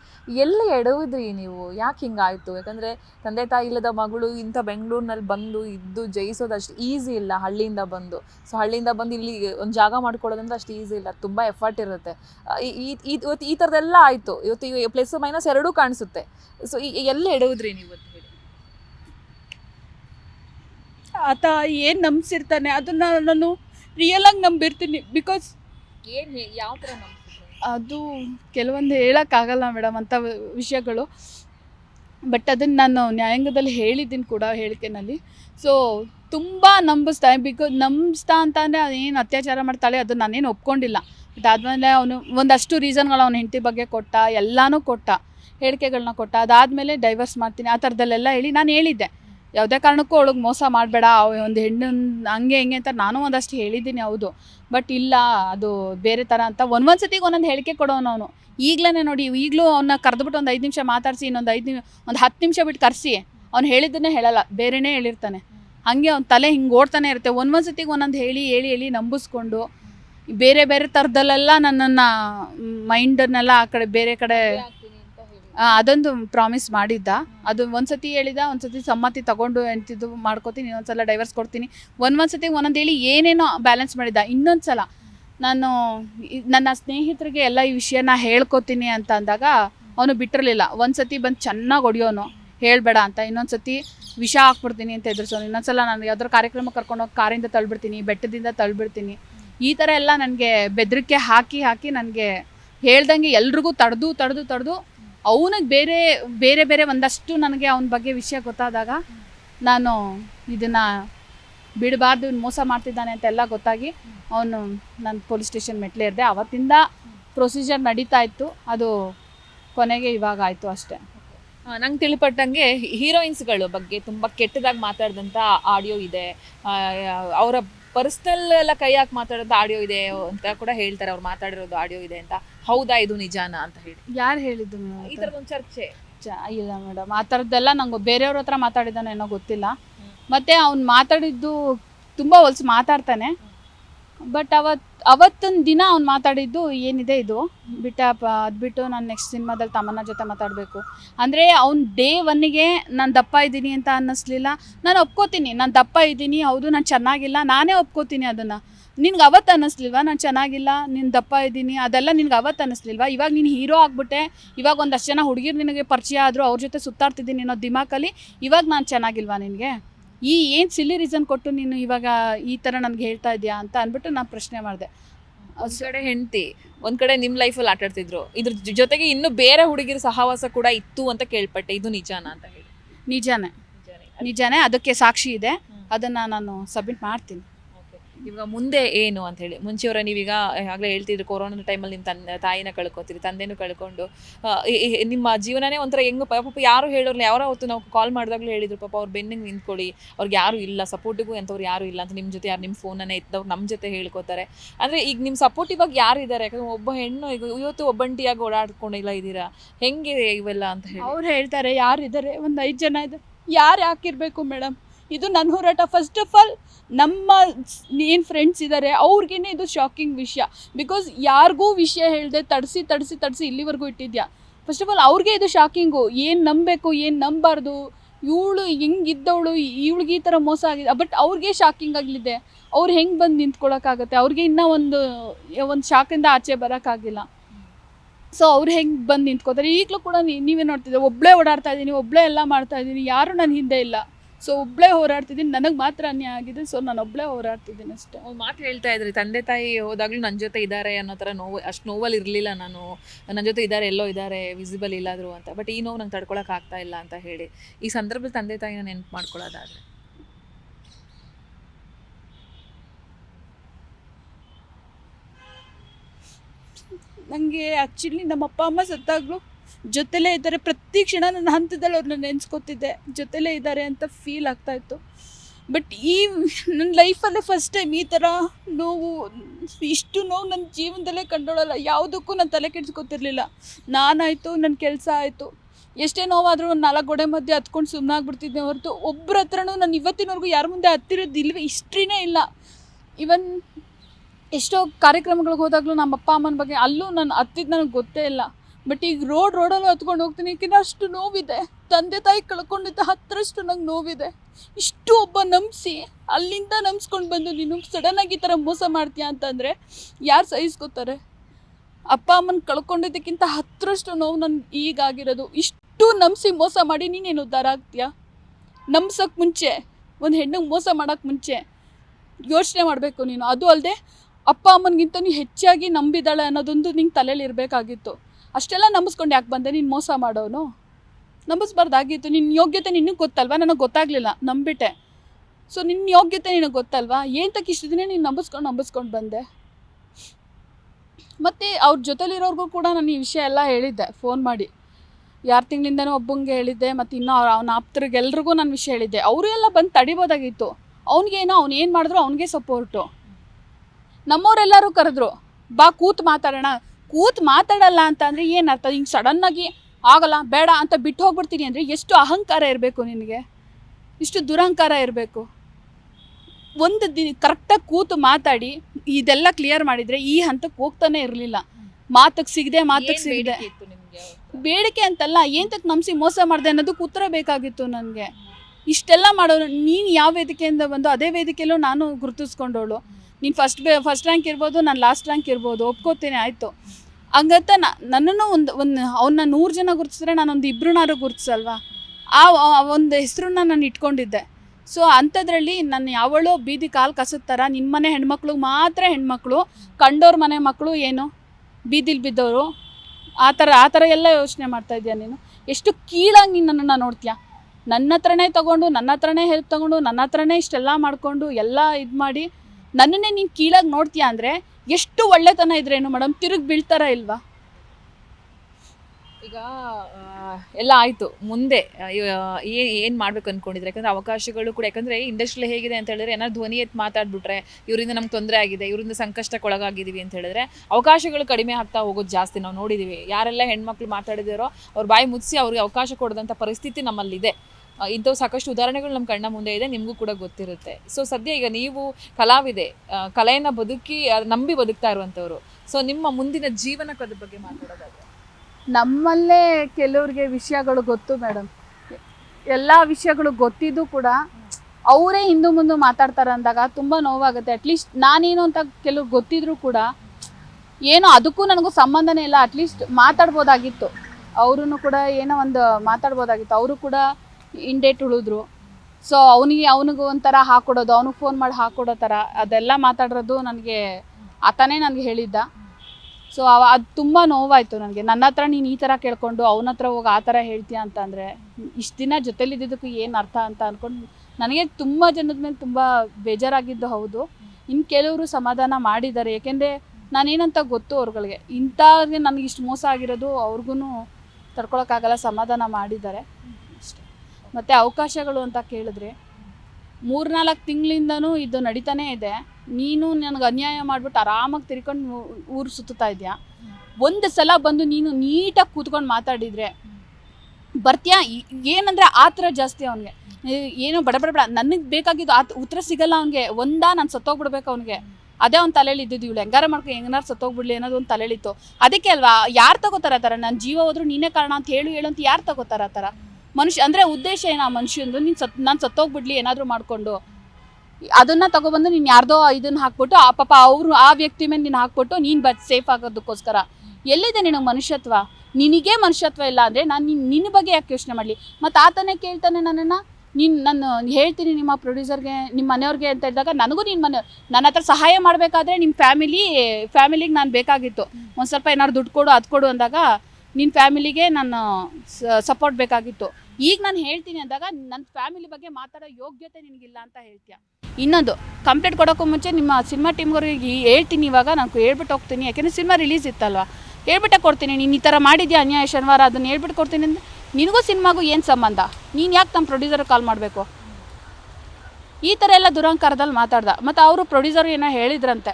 ಎಲ್ಲಿ ಎಡವಿದ್ರಿ ನೀವು? ಯಾಕೆ ಹಿಂಗಾಯಿತು? ಯಾಕಂದರೆ ತಂದೆ, ತಾಯಿ ಇಲ್ಲದ ಮಗಳು ಇಂಥ ಬೆಂಗಳೂರಿನಲ್ಲಿ ಬಂದು ಇದ್ದು ಜಯಿಸೋದು ಅಷ್ಟು ಈಸಿ ಇಲ್ಲ ಹಳ್ಳಿಯಿಂದ ಬಂದು. ಸೊ ಹಳ್ಳಿಯಿಂದ ಬಂದು ಇಲ್ಲಿ ಒಂದು ಜಾಗ ಮಾಡ್ಕೊಳ್ಳೋದಂದ್ರೆ ಅಷ್ಟು ಈಸಿ ಇಲ್ಲ. ತುಂಬ ಎಫರ್ಟ್ ಇರುತ್ತೆ. ಈ ಥರದ್ದೆಲ್ಲ ಆಯಿತು. ಇವತ್ತು ಪ್ಲಸ್ ಮೈನಸ್ ಎರಡೂ ಕಾಣಿಸುತ್ತೆ. ಸೊ ಎಲ್ಲಿ ಎಡವಿದ್ರಿ ನೀವು ಅಂತ ಹೇಳಿ ಆತ ಏನು ನಂಬಿಸಿರ್ತಾನೆ ಅದನ್ನು ನಾನು ರಿಯಲಾಗಿ ನಂಬಿರ್ತೀನಿ. ಬಿಕಾಸ್ ಏನು ಯಾವ ಥರ ಅದು ಕೆಲವೊಂದು ಹೇಳೋಕ್ಕಾಗಲ್ಲ ಮೇಡಮ್ ಅಂಥ ವಿ- ವಿಷಯಗಳು. ಬಟ್ ಅದನ್ನು ನಾನು ನ್ಯಾಯಾಂಗದಲ್ಲಿ ಹೇಳಿದ್ದೀನಿ ಕೂಡ ಹೇಳಿಕೆನಲ್ಲಿ. ಸೊ ತುಂಬ ನಂಬಿಸ್ತಾ ಬಿಕಾಸ್ ನಂಬಿಸ್ತಾ ಅಂತಾನೆ ಏನು ಅತ್ಯಾಚಾರ ಮಾಡ್ತಾಳೆ ಅದು ನಾನೇನು ಒಪ್ಕೊಂಡಿಲ್ಲ. ಆದಮೇಲೆ ಅವನು ಒಂದಷ್ಟು ರೀಸನ್ಗಳು ಅವನ ಹೆಂಡತಿ ಬಗ್ಗೆ ಕೊಟ್ಟ ಎಲ್ಲನೂ ಕೊಟ್ಟ ಹೇಳಿಕೆಗಳನ್ನ ಕೊಟ್ಟ. ಅದಾದಮೇಲೆ ಡೈವರ್ಸ್ ಮಾಡ್ತೀನಿ ಆ ಥರದಲ್ಲೆಲ್ಲ ಹೇಳಿ ನಾನು ಹೇಳಿದ್ದೆ. ಯಾವುದೇ ಕಾರಣಕ್ಕೂ ಅವಳಿಗೆ ಮೋಸ ಮಾಡಬೇಡ ಒಂದು ಹೆಣ್ಣು ಹಂಗೆ ಹಿಂಗೆ ಅಂತ ನಾನು ಒಂದಷ್ಟು ಹೇಳಿದ್ದೀನಿ, ಹೌದು. ಬಟ್ ಇಲ್ಲ, ಅದು ಬೇರೆ ಥರ ಅಂತ ಒಂದೊಂದು ಸತಿಗೆ ಒಂದೊಂದು ಹೇಳಿಕೆ ಕೊಡೋನು ಅವನು. ಈಗಲೇ ನೋಡಿ, ಈಗಲೂ ಅವನ್ನ ಕರೆದುಬಿಟ್ಟು ಒಂದು ಐದು ನಿಮಿಷ ಮಾತಾಡಿಸಿ, ಇನ್ನೊಂದು ಐದು ನಿಮಿಷ ಒಂದು ಹತ್ತು ನಿಮಿಷ ಬಿಟ್ಟು ಕರೆಸಿ. ಅವ್ನು ಹೇಳಿದ್ದನ್ನೇ ಹೇಳಲ್ಲ, ಬೇರೆನೇ ಹೇಳಿರ್ತಾನೆ. ಹಾಗೆ ಅವ್ನ ತಲೆ ಹಿಂಗೆ ಓಡ್ತಾನೆ ಇರುತ್ತೆ. ಒಂದೊಂದು ಸತಿಗೆ ಒಂದೊಂದು ಹೇಳಿ ಹೇಳಿ ಹೇಳಿ ನಂಬಿಸ್ಕೊಂಡು, ಬೇರೆ ಬೇರೆ ಥರದಲ್ಲೆಲ್ಲ ನನ್ನನ್ನು ಮೈಂಡನ್ನೆಲ್ಲ ಆ ಕಡೆ, ಬೇರೆ ಕಡೆ ಅದೊಂದು ಪ್ರಾಮಿಸ್ ಮಾಡಿದ್ದ. ಅದು ಒಂದ್ಸತಿ ಹೇಳಿದ, ಒಂದ್ಸತಿ ಸಮ್ಮತಿ ತಗೊಂಡು ಎಂತಿದ್ದು ಮಾಡ್ಕೋತೀನಿ, ಇನ್ನೊಂದ್ಸಲ ಡೈವರ್ಸ್ ಕೊಡ್ತೀನಿ. ಒಂದೊಂದು ಸತಿ ಒಂದೊಂದು ಹೇಳಿ ಏನೇನೋ ಬ್ಯಾಲೆನ್ಸ್ ಮಾಡಿದ್ದ. ಇನ್ನೊಂದು ಸಲ ನಾನು ನನ್ನ ಸ್ನೇಹಿತರಿಗೆ ಎಲ್ಲ ಈ ವಿಷಯನ ಹೇಳ್ಕೊತೀನಿ ಅಂತ ಅಂದಾಗ ಅವನು ಬಿಟ್ಟಿರಲಿಲ್ಲ. ಒಂದು ಸತಿ ಬಂದು ಚೆನ್ನಾಗಿ ಹೊಡಿಯೋನು. ಹೇಳಬೇಡ ಅಂತ. ಇನ್ನೊಂದು ಸತಿ ವಿಷ ಹಾಕ್ಬಿಡ್ತೀನಿ ಅಂತ ಎದುರಿಸೋನು. ಇನ್ನೊಂದ್ಸಲ ನಾನು ಯಾವ್ದಾರ ಕಾರ್ಯಕ್ರಮ ಕರ್ಕೊಂಡೋಗಿ ಕಾರಿಂದ ತಳ್ಬಿಡ್ತೀನಿ, ಬೆಟ್ಟದಿಂದ ತಳ್ಬಿಡ್ತೀನಿ. ಈ ಥರ ಎಲ್ಲ ನನಗೆ ಬೆದರಿಕೆ ಹಾಕಿ ಹಾಕಿ ನನಗೆ ಹೇಳ್ದಂಗೆ ಎಲ್ರಿಗೂ ತಡೆದು ತಡೆದು ತಡೆದು ಅವನಿಗೆ ಬೇರೆ ಬೇರೆ ಬೇರೆ ಒಂದಷ್ಟು ನನಗೆ ಅವನ ಬಗ್ಗೆ ವಿಷಯ ಗೊತ್ತಾದಾಗ ನಾನು ಇದನ್ನು ಬಿಡಬಾರ್ದು, ಇವ್ನು ಮೋಸ ಮಾಡ್ತಿದ್ದಾನೆ ಅಂತೆಲ್ಲ ಗೊತ್ತಾಗಿ ಅವನು ನಾನು ಪೊಲೀಸ್ ಸ್ಟೇಷನ್ ಮೆಟ್ಲೇರಿದೆ ಅವತ್ತಿಂದ ಪ್ರೊಸೀಜರ್ ನಡೀತಾ ಇತ್ತು. ಅದು ಕೊನೆಗೆ ಇವಾಗ ಆಯಿತು ಅಷ್ಟೇ. ನಂಗೆ ತಿಳಿಪಟ್ಟಂಗೆ ಹೀರೋಯಿನ್ಸ್ಗಳ ಬಗ್ಗೆ ತುಂಬ ಕೆಟ್ಟದಾಗಿ ಮಾತಾಡಿದಂಥ ಆಡಿಯೋ ಇದೆ. ಅವರ ಪರ್ಸ್ನಲ್ ಎಲ್ಲ ಕೈ ಹಾಕಿ ಮಾತಾಡೋದು ಆಡಿಯೋ ಇದೆ ಅಂತ ಕೂಡ ಹೇಳ್ತಾರೆ. ಅವ್ರು ಮಾತಾಡಿರೋದು ಆಡಿಯೋ ಇದೆ ಅಂತ. ಹೌದಾ ಇದು ನಿಜಾನ ಅಂತ ಹೇಳಿ. ಯಾರು ಹೇಳಿದ್ದು ಈ ಒಂದು ಚರ್ಚೆ. ಚ- ಇಲ್ಲ ಮೇಡಮ್ ಆ ಥರದ್ದೆಲ್ಲ ನಂಗೆ ಬೇರೆಯವ್ರ ಹತ್ರ ಮಾತಾಡಿದ್ದಾನೆ ಏನೋ ಗೊತ್ತಿಲ್ಲ. ಮತ್ತೆ ಅವ್ನು ಮಾತಾಡಿದ್ದು ತುಂಬ ಹೊಲ್ಸು ಮಾತಾಡ್ತಾನೆ. ಬಟ್ ಅವತ್ ಅವತ್ತಿನ ದಿನ ಅವ್ನು ಮಾತಾಡಿದ್ದು ಏನಿದೆ ಇದು? ಬಿಟ್ಟ ಅದು ಬಿಟ್ಟು ನಾನು ನೆಕ್ಸ್ಟ್ ಸಿನಿಮಾದಲ್ಲಿ ತಮ್ಮನ ಜೊತೆ ಮಾತಾಡಬೇಕು. ಅಂದರೆ ಅವ್ನು ಡೇ ಒನ್ನಿಗೆ ನಾನು ದಪ್ಪ ಇದ್ದೀನಿ ಅಂತ ಅನ್ನಿಸ್ಲಿಲ್ಲ. ನಾನು ಒಪ್ಕೋತೀನಿ ನಾನು ದಪ್ಪ ಇದ್ದೀನಿ ಹೌದು ನಾನು ಚೆನ್ನಾಗಿಲ್ಲ ನಾನೇ ಒಪ್ಕೋತೀನಿ ಅದನ್ನು. ನಿನ್ಗೆ ಅವತ್ತು ಅನ್ನಿಸ್ಲಿಲ್ವಾ? ನಾನು ಚೆನ್ನಾಗಿಲ್ಲ ನೀನು ದಪ್ಪ ಇದ್ದೀನಿ ಅದೆಲ್ಲ ನಿನ್ಗೆ ಅವತ್ತು ಅನ್ನಿಸ್ಲಿಲ್ವಾ? ಇವಾಗ ನೀನು ಹೀರೋ ಆಗ್ಬಿಟ್ಟೆ ಇವಾಗ ಒಂದಷ್ಟು ಜನ ಹುಡುಗಿರು ನಿನಗೆ ಪರಿಚಯ ಆದರೂ ಅವ್ರ ಜೊತೆ ಸುತ್ತಾಡ್ತಿದ್ದೀನಿ ಅನ್ನೋ ದಿಮಾಕಲ್ಲಿ ಇವಾಗ ನಾನು ಚೆನ್ನಾಗಿಲ್ವಾ ನಿನಗೆ? ಈ ಏನು ಸಿಲ್ಲಿ ರೀಸನ್ ಕೊಟ್ಟು ನೀನು ಇವಾಗ ಈ ಥರ ನನಗೆ ಹೇಳ್ತಾ ಇದೆಯಾ ಅಂತ ಅಂದ್ಬಿಟ್ಟು ನಾನು ಪ್ರಶ್ನೆ ಮಾಡಿದೆ. ಒಂದ್ ಕಡೆ ಹೆಂಡತಿ ಒಂದು ಕಡೆ ನಿಮ್ಮ ಲೈಫಲ್ಲಿ ಆಟಾಡ್ತಿದ್ರು. ಇದ್ರ ಜೊತೆಗೆ ಇನ್ನು ಬೇರೆ ಹುಡುಗಿರ ಸಹವಾಸ ಕೂಡ ಇತ್ತು ಅಂತ ಕೇಳ್ಪಟ್ಟೆ. ಇದು ನಿಜಾನ ಅಂತ ಹೇಳಿ. ನಿಜಾನೇ. ನಿಜಾನೇ. ಅದಕ್ಕೆ ಸಾಕ್ಷಿ ಇದೆ. ಅದನ್ನು ನಾನು ಸಬ್ಮಿಟ್ ಮಾಡ್ತೀನಿ. ಇವಾಗ ಮುಂದೆ ಏನು ಅಂತ ಹೇಳಿ. ಮುಂಚೆಯವರ ನೀವೀಗ ಆಗಲೇ ಹೇಳ್ತಿದ್ರು ಕೊರೋನಾ ಟೈಮಲ್ಲಿ ನಿಮ್ಮ ತನ್ನ ತಾಯಿನ ಕಳ್ಕೊತೀರಿ, ತಂದೆನೂ ಕಳ್ಕೊಂಡು. ನಿಮ್ಮ ಜೀವನನೇ ಒಂಥರ ಹೆಂಗ ಪಾಪ ಯಾರು ಹೇಳೋರ್ಲಿ ಯಾರೋ ಹೊತ್ತು ನಾವು ಕಾಲ್ ಮಾಡಿದಾಗಲೂ ಹೇಳಿದ್ರು, ಪಾಪ ಅವ್ರ ಬೆನ್ನಿಗೆ ನಿಂತ್ಕೊಳ್ಳಿ. ಅವ್ರಿಗೆ ಯಾರು ಇಲ್ಲ ಸಪೋರ್ಟಿಗೂ ಎಂಥವ್ರು ಯಾರು ಇಲ್ಲ ಅಂತ ನಿಮ್ಮ ಜೊತೆ ಯಾರು ನಿಮ್ಮ ಫೋನನ್ನೇ ಎತ್ತವ್ರು ನಮ್ಮ ಜೊತೆ ಹೇಳ್ಕೊತಾರೆ. ಅಂದರೆ ಈಗ ನಿಮ್ಮ ಸಪೋರ್ಟ್ ಇವಾಗ ಯಾರು ಇದ್ದಾರೆ ಯಾಕಂದ್ರೆ ಒಬ್ಬ ಹೆಣ್ಣು, ಈಗ ಇವತ್ತು ಒಬ್ಬಂಟಿಯಾಗಿ ಓಡಾಡ್ಕೊಂಡಿಲ್ಲ ಇದ್ದೀರಾ? ಹೆಂಗೆ ಇವೆಲ್ಲ ಅಂತ ಹೇಳಿ. ಅವ್ರು ಹೇಳ್ತಾರೆ ಯಾರಿದ್ದಾರೆ ಒಂದು ಐದು ಜನ ಇದೆ ಯಾರು ಯಾಕಿರಬೇಕು ಮೇಡಮ್ ಇದು ನನ್ನ ಹೋರಾಟ. ಫಸ್ಟ್ ಆಫ್ ಆಲ್ ನಮ್ಮ ಏನು ಫ್ರೆಂಡ್ಸ್ ಇದ್ದಾರೆ ಅವ್ರಿಗೇನೆ ಇದು ಶಾಕಿಂಗ್ ವಿಷಯ. ಬಿಕಾಸ್ ಯಾರಿಗೂ ವಿಷಯ ಹೇಳಿದೆ ತಡಿಸಿ ತಡಿಸಿ ತಡಿಸಿ ಇಲ್ಲಿವರೆಗೂ ಇಟ್ಟಿದ್ಯಾ? ಫಸ್ಟ್ ಆಫ್ ಆಲ್ ಅವ್ರಿಗೆ ಇದು ಶಾಕಿಂಗು ಏನು ನಂಬಬೇಕು, ಏನು ನಂಬಾರ್ದು? ಇವಳು ಹೆಂಗಿದ್ದವಳು ಇವಳಿಗೆ ಈ ಥರ ಮೋಸ ಆಗಿದೆ. ಬಟ್ ಅವ್ರಿಗೆ ಶಾಕಿಂಗ್ ಆಗಲಿದೆ. ಅವ್ರು ಹೆಂಗೆ ಬಂದು ನಿಂತ್ಕೊಳ್ಳೋಕ್ಕಾಗತ್ತೆ ಅವ್ರಿಗೆ ಇನ್ನೂ ಒಂದು ಒಂದು ಶಾಕಿಂದ ಆಚೆ ಬರೋಕ್ಕಾಗಿಲ್ಲ. ಸೊ ಅವ್ರು ಹೆಂಗೆ ಬಂದು ನಿಂತ್ಕೋತಾರೆ? ಈಗಲೂ ಕೂಡ ನೀವೇ ನೋಡ್ತಿದ್ದೆ ಒಬ್ಬಳೇ ಓಡಾಡ್ತಾ ಇದ್ದೀನಿ ಒಬ್ಬಳೇ ಎಲ್ಲ ಮಾಡ್ತಾ ಇದ್ದೀನಿ. ಯಾರು ನನ್ನ ಹಿಂದೆ ಇಲ್ಲ. ಸೊ ಒಬ್ಬಳೇ ಹೋರಾಡ್ತಿದ್ದೀನಿ. ನನಗೆ ಮಾತ್ರ ಅನ್ಯಾಯ ಆಗಿದೆ. ಸೊ ನಾನು ಒಬ್ಬಳೇ ಹೋರಾಡ್ತಿದ್ದೀನಿ ಅಷ್ಟೇ. ಒಂದು ಮಾತು ಹೇಳ್ತಾ ಇದ್ರಿ. ತಂದೆ ತಾಯಿ ಹೋದಾಗ್ಲೂ ನನ್ನ ಜೊತೆ ಇದ್ದಾರೆ ಅನ್ನೋ ಥರ ನೋವು ಅಷ್ಟು ನೋವಲ್ಲಿ ಇರಲಿಲ್ಲ ನಾನು. ನನ್ನ ಜೊತೆ ಇದ್ದಾರೆ ಎಲ್ಲೋ ಇದ್ದಾರೆ ವಿಸಿಬಲ್ ಇಲ್ಲಾದರೂ ಅಂತ. ಬಟ್ ಈ ನೋವು ನಂಗೆ ತಡ್ಕೊಳಕ್ಕೆ ಆಗ್ತಾ ಇಲ್ಲ ಅಂತ ಹೇಳಿ. ಈ ಸಂದರ್ಭದಲ್ಲಿ ತಂದೆ ತಾಯಿನ ನೆನ್ಪು ಮಾಡ್ಕೊಳ್ಳೋದಾದ್ರೆ. ನನಗೆ ಆ್ಯಕ್ಚುಲಿ ನಮ್ಮ ಅಪ್ಪ ಅಮ್ಮ ಸತ್ತಾಗಲೂ ಜೊತೆಲೇ ಇದ್ದಾರೆ. ಪ್ರತಿ ಕ್ಷಣ ನನ್ನ ಹಂತದಲ್ಲಿ ಅವ್ರನ್ನ ನೆನೆಸ್ಕೊತಿದ್ದೆ. ಜೊತೆಲೇ ಇದ್ದಾರೆ ಅಂತ ಫೀಲ್ ಆಗ್ತಾಯಿತ್ತು ಬಟ್ ಈ ನನ್ನ ಲೈಫಲ್ಲೇ ಫಸ್ಟ್ ಟೈಮ್ ಈ ಥರ ನೋವು, ಇಷ್ಟು ನೋವು ನನ್ನ ಜೀವನದಲ್ಲೇ ಕಂಡೋಳಲ್ಲ. ಯಾವುದಕ್ಕೂ ನಾನು ತಲೆ ಕೆಡಿಸ್ಕೊತಿರ್ಲಿಲ್ಲ. ನಾನಾಯಿತು ನನ್ನ ಕೆಲಸ ಆಯಿತು. ಎಷ್ಟೇ ನೋವಾದರೂ ಒಂದು ನಾಲ್ಕು ಗೋಡೆ ಮಧ್ಯೆ ಹತ್ಕೊಂಡು ಸುಮ್ಮನಾಗ್ಬಿಡ್ತಿದ್ದೆ ಹೊರತು ಒಬ್ಬರ ಹತ್ರನೂ ನಾನು ಇವತ್ತಿನವರೆಗೂ ಯಾರ ಮುಂದೆ ಹತ್ತಿರೋದು ಇಲ್ವೇ ಹಿಸ್ಟ್ರಿನೇ ಇಲ್ಲ. ಇವನ್ ಎಷ್ಟೋ ಕಾರ್ಯಕ್ರಮಗಳಿಗೆ ಹೋದಾಗಲೂ ನಮ್ಮ ಅಪ್ಪ ಅಮ್ಮನ ಬಗ್ಗೆ ಅಲ್ಲೂ ನಾನು ಹತ್ತಿದ್ದು ನನಗೆ ಗೊತ್ತೇ ಇಲ್ಲ. ಬಟ್ ಈಗ ರೋಡ್ ರೋಡಲ್ಲಿ ಹತ್ಕೊಂಡು ಹೋಗ್ತೀನಿ ಯಾಕೆಂದ್ರೆ ಅಷ್ಟು ನೋವಿದೆ. ತಂದೆ, ತಾಯಿ ಕಳ್ಕೊಂಡಿದ್ದ ಹತ್ತರಷ್ಟು ನಂಗೆ ನೋವಿದೆ. ಇಷ್ಟು ಒಬ್ಬ ನಂಬಿಸಿ, ಅಲ್ಲಿಂದ ನಂಬ್ಸ್ಕೊಂಡು ಬಂದು, ನೀನು ಸಡನ್ನಾಗಿ ಈ ಥರ ಮೋಸ ಮಾಡ್ತೀಯ ಅಂತಂದರೆ, ಯಾರು ಸಹಿಸ್ಕೋತಾರೆ? ಅಪ್ಪ ಅಮ್ಮನ ಕಳ್ಕೊಂಡಿದ್ದಕ್ಕಿಂತ ಹತ್ತರಷ್ಟು ನೋವು ನನ್ಗೆ ಈಗಾಗಿರೋದು. ಇಷ್ಟು ನಂಬಿಸಿ ಮೋಸ ಮಾಡಿ ನೀನೇನು ಉದ್ಧಾರ ಆಗ್ತೀಯಾ? ನಂಬ್ಸೋಕ್ಕೆ ಮುಂಚೆ, ಒಂದು ಹೆಣ್ಣಿಗೆ ಮೋಸ ಮಾಡೋಕ್ಕೆ ಮುಂಚೆ ಯೋಚನೆ ಮಾಡಬೇಕು ನೀನು. ಅದು ಅಲ್ಲದೆ ಅಪ್ಪ ಅಮ್ಮನಿಗಿಂತ ನೀನು ಹೆಚ್ಚಾಗಿ ನಂಬಿದಾಳೆ ಅನ್ನೋದೊಂದು ನಿಂಗೆ ತಲೆಯಲ್ಲಿ ಇರಬೇಕಾಗಿತ್ತು. ಅಷ್ಟೆಲ್ಲ ನಂಬಿಸ್ಕೊಂಡು, ಯಾಕೆ ಬಂದೆ? ನೀನು ಮೋಸ ಮಾಡೋನು? ನಂಬಿಸ್ಬಾರ್ದಾಗಿತ್ತು. ನಿನ್ನ ಯೋಗ್ಯತೆ ನಿನಗೆ ಗೊತ್ತಲ್ವಾ? ನನಗೆ ಗೊತ್ತಾಗಲಿಲ್ಲ. ನಂಬಿಟ್ಟೆ. ಸೊ ನಿನ್ನ ಯೋಗ್ಯತೆ ನಿನಗೆ ಗೊತ್ತಲ್ವಾ? ಏನು ತಕ್ಕ ದಿನ ನೀನು ನಂಬಿಸ್ಕೊಂಡು ನಂಬಿಸ್ಕೊಂಡು ಬಂದೆ? ಮತ್ತು ಅವ್ರ ಜೊತೆಲಿರೋರ್ಗೂ ಕೂಡ ನಾನು ಈ ವಿಷಯ ಎಲ್ಲ ಹೇಳಿದ್ದೆ. ಫೋನ್ ಮಾಡಿ. ಯಾರು ತಿಂಗಳಿಂದನೂ ಒಬ್ಬಂಗೆ ಹೇಳಿದ್ದೆ, ಮತ್ತು ಇನ್ನೂ ಅವ್ರ, ಅವನ ಆಪ್ತರಿಗೆಲ್ರಿಗೂ ನಾನು ವಿಷಯ ಹೇಳಿದ್ದೆ. ಅವರು ಎಲ್ಲ ಬಂದು ತಡಿಬೋದಾಗಿತ್ತು. ಅವ್ನಿಗೇನೋ ಅವ್ನು ಏನು ಮಾಡಿದ್ರು ಅವನಿಗೆ ಸಪೋರ್ಟು. ನಮ್ಮವರೆಲ್ಲರೂ ಕರೆದ್ರು, ಬಾ ಕೂತು ಮಾತಾಡೋಣ. ಕೂತ್ ಮಾತಾಡಲ್ಲ ಅಂತ ಅಂದರೆ ಏನು ಅರ್ಥ ಹಿಂಗೆ ಸಡನ್ನಾಗಿ ಆಗಲ್ಲ ಬೇಡ ಅಂತ ಬಿಟ್ಟು ಹೋಗ್ಬಿಡ್ತೀನಿ ಅಂದರೆ ಎಷ್ಟು ಅಹಂಕಾರ ಇರಬೇಕು ನಿನಗೆ? ಇಷ್ಟು ದುರಹಂಕಾರ ಇರಬೇಕು? ಒಂದು ದಿನ ಕರೆಕ್ಟಾಗಿ ಕೂತು ಮಾತಾಡಿ ಇದೆಲ್ಲ ಕ್ಲಿಯರ್ ಮಾಡಿದರೆ ಈ ಹಂತಕ್ಕೆ ಹೋಗ್ತಾನೆ ಇರಲಿಲ್ಲ. ಮಾತಕ್ಕೆ ಸಿಗದೆ ಮಾತಕ್ಕೆ ಸಿಗದೆ. ಬೇಡಿಕೆ ಅಂತಲ್ಲ ಏಂತಕ್ಕೆ ನಂಬಿಸಿ ಮೋಸ ಮಾಡಿದೆ ಅನ್ನೋದಕ್ಕೆ ಉತ್ತರ ಬೇಕಾಗಿತ್ತು ನನಗೆ. ಇಷ್ಟೆಲ್ಲ ಮಾಡೋರು ನೀನು ಯಾವ ವೇದಿಕೆಯಿಂದ ಬಂದು ಅದೇ ವೇದಿಕೆಯಲ್ಲೂ ನಾನು ಗುರುತಿಸ್ಕೊಂಡವಳು ನೀನು ಫಸ್ಟ್ ಬೇ ಫಸ್ಟ್ ರ್ಯಾಂಕ್ ಇರ್ಬೋದು ನಾನು ಲಾಸ್ಟ್ ರ್ಯಾಂಕ್ ಇರ್ಬೋದು ಒಪ್ಕೋತೀನಿ ಆಯಿತು. ಹಂಗಂತ ನನ್ನನ್ನು ಒಂದು ಒಂದು ಅವನ್ನ ನೂರು ಜನ ಗುರುತಿಸಿದ್ರೆ ನಾನೊಂದು ಇಬ್ಬರನ್ನಾರು ಗುರುತಿಸಲ್ವಾ? ಆ ಒಂದು ಹೆಸರನ್ನ ನಾನು ಇಟ್ಕೊಂಡಿದ್ದೆ. ಸೊ ಅಂಥದ್ರಲ್ಲಿ ನನ್ನ ಯಾವಳೋ ಬೀದಿ ಕಾಲು ಕಸದ ಥರ ನಿಮ್ಮ ಮನೆ ಹೆಣ್ಮಕ್ಳು ಮಾತ್ರ ಹೆಣ್ಮಕ್ಳು, ಕಂಡೋರ್ ಮನೆ ಮಕ್ಕಳು ಏನು? ಬೀದಿಲಿ ಬಿದ್ದವರು ಆ ಥರ ಆ ಥರ ಎಲ್ಲ ಯೋಚನೆ ಮಾಡ್ತಾ ನೀನು? ಎಷ್ಟು ಕೀಳಾಗಿ ನೀನು ನನ್ನನ್ನು ನೋಡ್ತೀಯಾ? ನನ್ನ ಹತ್ರನೇ ತೊಗೊಂಡು, ನನ್ನ ಹತ್ರನೇ ಹೆಲ್ಪ್ ತೊಗೊಂಡು, ನನ್ನ ಹತ್ರನೇ ಇಷ್ಟೆಲ್ಲ ಮಾಡಿಕೊಂಡು, ಎಲ್ಲ ಇದು ಮಾಡಿ ನನ್ನನ್ನೇ ನೀನು ಕೀಳಾಗಿ ನೋಡ್ತೀಯಾ ಅಂದರೆ ಎಷ್ಟು ಒಳ್ಳೆತನ ಇದ್ರೇನು ಮೇಡಮ್? ತಿರುಗಿ ಬೀಳ್ತಾರ ಇಲ್ವಾ? ಈಗ ಎಲ್ಲ ಆಯ್ತು. ಮುಂದೆ ಏನು ಮಾಡ್ಬೇಕು ಅನ್ಕೊಂಡಿದ್ರೆ? ಯಾಕಂದ್ರೆ ಅವಕಾಶಗಳು ಕೂಡ, ಯಾಕಂದ್ರೆ ಇಂಡಸ್ಟ್ರಿ ಹೇಗಿದೆ ಅಂತ ಹೇಳಿದ್ರೆ ಏನಾದ್ರು ಧ್ವನಿ ಎತ್ತು ಮಾತಾಡ್ಬಿಟ್ರೆ, ಇವರಿಂದ ನಮ್ಗೆ ತೊಂದರೆ ಆಗಿದೆ, ಇವರಿಂದ ಸಂಕಷ್ಟಕ್ಕೆ ಒಳಗಾಗಿದ್ದೀವಿ ಅಂತ ಹೇಳಿದ್ರೆ ಅವಕಾಶಗಳು ಕಡಿಮೆ ಆಗ್ತಾ ಹೋಗೋದು ಜಾಸ್ತಿ ನಾವು ನೋಡಿದ್ದೀವಿ ಯಾರೆಲ್ಲ ಹೆಣ್ಮಕ್ಳು ಮಾತಾಡಿದಾರೋ, ಅವ್ರ ಬಾಯಿ ಮುಚ್ಚಿ ಅವ್ರಿಗೆ ಅವಕಾಶ ಕೊಡದಂಥ ಪರಿಸ್ಥಿತಿ ನಮ್ಮಲ್ಲಿದೆ. ಇಂಥವು ಸಾಕಷ್ಟು ಉದಾಹರಣೆಗಳು ನಮ್ಮ ಕಣ್ಣ ಮುಂದೆ ಇದೆ, ನಿಮಗೂ ಕೂಡ ಗೊತ್ತಿರುತ್ತೆ. ಸೊ ಸದ್ಯ ಈಗ ನೀವು ಕಲಾವಿದೆ ಕಲೆಯನ್ನು ಬದುಕಿ ನಂಬಿ ಬದುಕ್ತಾ ಇರುವಂಥವ್ರು. ಸೊ ನಿಮ್ಮ ಮುಂದಿನ ಜೀವನಕ್ಕದ ಬಗ್ಗೆ ಮಾತಾಡೋದಾದ್ರೆ? ನಮ್ಮಲ್ಲೇ ಕೆಲವ್ರಿಗೆ ವಿಷಯಗಳು ಗೊತ್ತು ಮೇಡಮ್. ಎಲ್ಲ ವಿಷಯಗಳು ಗೊತ್ತಿದ್ದು ಕೂಡ ಅವರೇ ಹಿಂದು ಮುಂದೆ ಮಾತಾಡ್ತಾರೆ ಅಂದಾಗ ತುಂಬ ನೋವಾಗುತ್ತೆ. ಅಟ್ಲೀಸ್ಟ್ ನಾನೇನು ಅಂತ ಕೆಲವ್ರು ಗೊತ್ತಿದ್ರು ಕೂಡ ಏನು ಅದಕ್ಕೂ ನನಗೂ ಸಂಬಂಧನೇ ಇಲ್ಲ. ಅಟ್ಲೀಸ್ಟ್ ಮಾತಾಡ್ಬೋದಾಗಿತ್ತು. ಅವರು ಕೂಡ ಏನೋ ಒಂದು ಮಾತಾಡ್ಬೋದಾಗಿತ್ತು. ಅವರು ಕೂಡ ಇಂಡೇಟ್ ಉಳಿದ್ರು. ಸೊ ಅವನಿಗೆ ಅವನಿಗೆ ಒಂಥರ ಹಾಕೊಡೋದು, ಅವನಿಗೆ ಫೋನ್ ಮಾಡಿ ಹಾಕೊಡೋ ಥರ, ಅದೆಲ್ಲ ಮಾತಾಡಿರೋದು ನನಗೆ, ಆತನೇ ನನಗೆ ಹೇಳಿದ್ದ. ಸೊ ಅದು ತುಂಬ ನೋವಾಯಿತು ನನಗೆ. ನನ್ನ ಹತ್ರ ನೀನು ಈ ಥರ ಕೇಳ್ಕೊಂಡು, ಅವನ ಹತ್ರ ಹೋಗಿ ಆ ಥರ ಹೇಳ್ತೀಯ ಅಂತ ಅಂದರೆ ಇಷ್ಟು ದಿನ ಜೊತೆಲಿದ್ದಕ್ಕೂ ಏನು ಅರ್ಥ ಅಂತ ಅಂದ್ಕೊಂಡು ನನಗೆ ತುಂಬ ಜನದ ಮೇಲೆ ತುಂಬ ಬೇಜಾರಾಗಿದ್ದು ಹೌದು. ಇನ್ನು ಕೆಲವರು ಸಮಾಧಾನ ಮಾಡಿದ್ದಾರೆ. ಏಕೆಂದರೆ ನಾನೇನಂತ ಗೊತ್ತು ಅವ್ರುಗಳಿಗೆ. ಇಂಥವ್ರಿಗೆ ನನಗೆ ಇಷ್ಟು ಮೋಸ ಆಗಿರೋದು ಅವ್ರಿಗೂ ತಡ್ಕೊಳಕ್ಕಾಗಲ್ಲ, ಸಮಾಧಾನ ಮಾಡಿದ್ದಾರೆ. ಮತ್ತು ಅವಕಾಶಗಳು ಅಂತ ಕೇಳಿದ್ರೆ, ಮೂರ್ನಾಲ್ಕು ತಿಂಗಳಿಂದನೂ ಇದು ನಡೀತಾನೇ ಇದೆ. ನೀನು ನನಗೆ ಅನ್ಯಾಯ ಮಾಡಿಬಿಟ್ಟು ಆರಾಮಾಗಿ ತಿರ್ಕೊಂಡು ಊರು ಸುತ್ತಾ ಇದೆಯಾ? ಒಂದು ಸಲ ಬಂದು ನೀನು ನೀಟಾಗಿ ಕೂತ್ಕೊಂಡು ಮಾತಾಡಿದರೆ, ಬರ್ತೀಯಾ? ಏನಂದರೆ ಆ ಥರ ಜಾಸ್ತಿ ಅವನಿಗೆ. ಏನು ಬಡ ಬಡ ನನಗೆ ಬೇಕಾಗಿದ್ದು ಆ ಉತ್ತರ ಸಿಗಲ್ಲ ಅವನಿಗೆ. ಒಂದಾ ನಾನು ಸತ್ತೋಗ್ಬಿಡ್ಬೇಕು ಅವನಿಗೆ. ಅದೇ ಒಂದು ತಲೆಯಲ್ಲಿ ಇದ್ದಿದ್ದು ಇವಳು. ಹೆಂಗಾರ ಮಾಡ್ಕೊ ಹೆಂಗಾರು ಸತ್ತೋಗ್ಬಿಡ್ಲಿ ಅನ್ನೋದು ಒಂದು ತಲೆಯಲ್ಲಿತ್ತು ಅದಕ್ಕೆ ಅಲ್ವಾ, ಯಾರು ತಗೋತಾರ ಆ ಥರ? ನನ್ನ ಜೀವ ಹೋದ್ರು ನೀನೇ ಕಾರಣ ಅಂತ ಹೇಳು ಹೇಳು ಅಂತ ಯಾರು ತಗೋತಾರ ಆ ಥರ? ಮನುಷ್ಯ ಅಂದರೆ ಉದ್ದೇಶ ಏನು ಆ ಮನುಷ್ಯಂದು ನೀನು ಸತ್ ನಾನು ಸತ್ತೋಗ್ಬಿಡ್ಲಿ, ಏನಾದರೂ ಮಾಡಿಕೊಂಡು. ಅದನ್ನ ತಗೊಬಂದು ನೀನು ಯಾರ್ದೋ ಇದನ್ನ ಹಾಕ್ಬಿಟ್ಟು, ಆ ಪಾಪ ಅವರು ಆ ವ್ಯಕ್ತಿ ಮೇಲೆ ನೀನು ಹಾಕ್ಬಿಟ್ಟು ನೀನು ಬಟ್ ಸೇಫ್ ಆಗೋದಕ್ಕೋಸ್ಕರ. ಎಲ್ಲಿದೆ ನಿನಗೆ ಮನುಷ್ಯತ್ವ? ನಿನಗೇ ಮನುಷ್ಯತ್ವ ಇಲ್ಲ ಅಂದರೆ ನಾನು ನಿನ್ನ ನಿನ್ನ ಬಗ್ಗೆ ಯಾಕೆ ಯೋಚನೆ ಮಾಡಲಿ? ಮತ್ತು ಆತನೇ ಕೇಳ್ತಾನೆ ನನ್ನನ್ನು? ನೀನು ನಾನು ಹೇಳ್ತೀನಿ ನಿಮ್ಮ ಪ್ರೊಡ್ಯೂಸರ್ಗೆ ನಿಮ್ಮ ಮನೆಯವ್ರಿಗೆ ಅಂತ ಹೇಳಿದಾಗ ನನಗೂ ನಿನ್ನ ಮನೆ ನನ್ನ ಹತ್ರ ಸಹಾಯ ಮಾಡಬೇಕಾದ್ರೆ ನಿಮ್ಮ ಫ್ಯಾಮಿಲಿ ಫ್ಯಾಮಿಲಿಗೆ ನಾನು ಬೇಕಾಗಿತ್ತು. ಒಂದು ಸ್ವಲ್ಪ ಏನಾದ್ರು ದುಡ್ಡು ಕೊಡು, ಅದು ಕೊಡು ಅಂದಾಗ ನಿನ್ನ ಫ್ಯಾಮಿಲಿಗೆ ನಾನು ಸಪೋರ್ಟ್ ಬೇಕಾಗಿತ್ತು. ಈಗ ನಾನು ಹೇಳ್ತೀನಿ ಅಂದಾಗ ನನ್ನ ಫ್ಯಾಮಿಲಿ ಬಗ್ಗೆ ಮಾತಾಡೋ ಯೋಗ್ಯತೆ ನಿನಗಿಲ್ಲ ಅಂತ ಹೇಳ್ತೀಯ? ಇನ್ನೊಂದು ಕಂಪ್ಲೇಂಟ್ ಕೊಡೋಕ್ಕೂ ಮುಂಚೆ ನಿಮ್ಮ ಸಿನಿಮಾ ಟೀಮ್ಗೋರಿಗೆ ಹೇಳ್ತೀನಿ ಇವಾಗ, ನಾನು ಹೇಳ್ಬಿಟ್ಟು ಹೋಗ್ತೀನಿ. ಯಾಕೆಂದರೆ ಸಿನಿಮಾ ರಿಲೀಸ್ ಇತ್ತಲ್ವ? ಹೇಳ್ಬಿಟ್ಟೆ ಕೊಡ್ತೀನಿ, ನೀನು ಈ ಥರ ಮಾಡಿದ್ಯಾ ಅನ್ಯಾಯ ಶನಿವಾರ? ಅದನ್ನು ಹೇಳ್ಬಿಟ್ಟು ಕೊಡ್ತೀನಿ ಅಂದರೆ ನಿನಗೂ ಸಿನಿಮಾಗೂ ಏನು ಸಂಬಂಧ? ನೀನು ಯಾಕೆ ನಮ್ಮ ಪ್ರೊಡ್ಯೂಸರ್ ಕಾಲ್ ಮಾಡಬೇಕು? ಈ ಥರ ಎಲ್ಲ ದುರಂಕಾರದಲ್ಲಿ ಮಾತಾಡ್ದ. ಮತ್ತು ಅವರು ಪ್ರೊಡ್ಯೂಸರ್ ಏನೋ ಹೇಳಿದ್ರಂತೆ.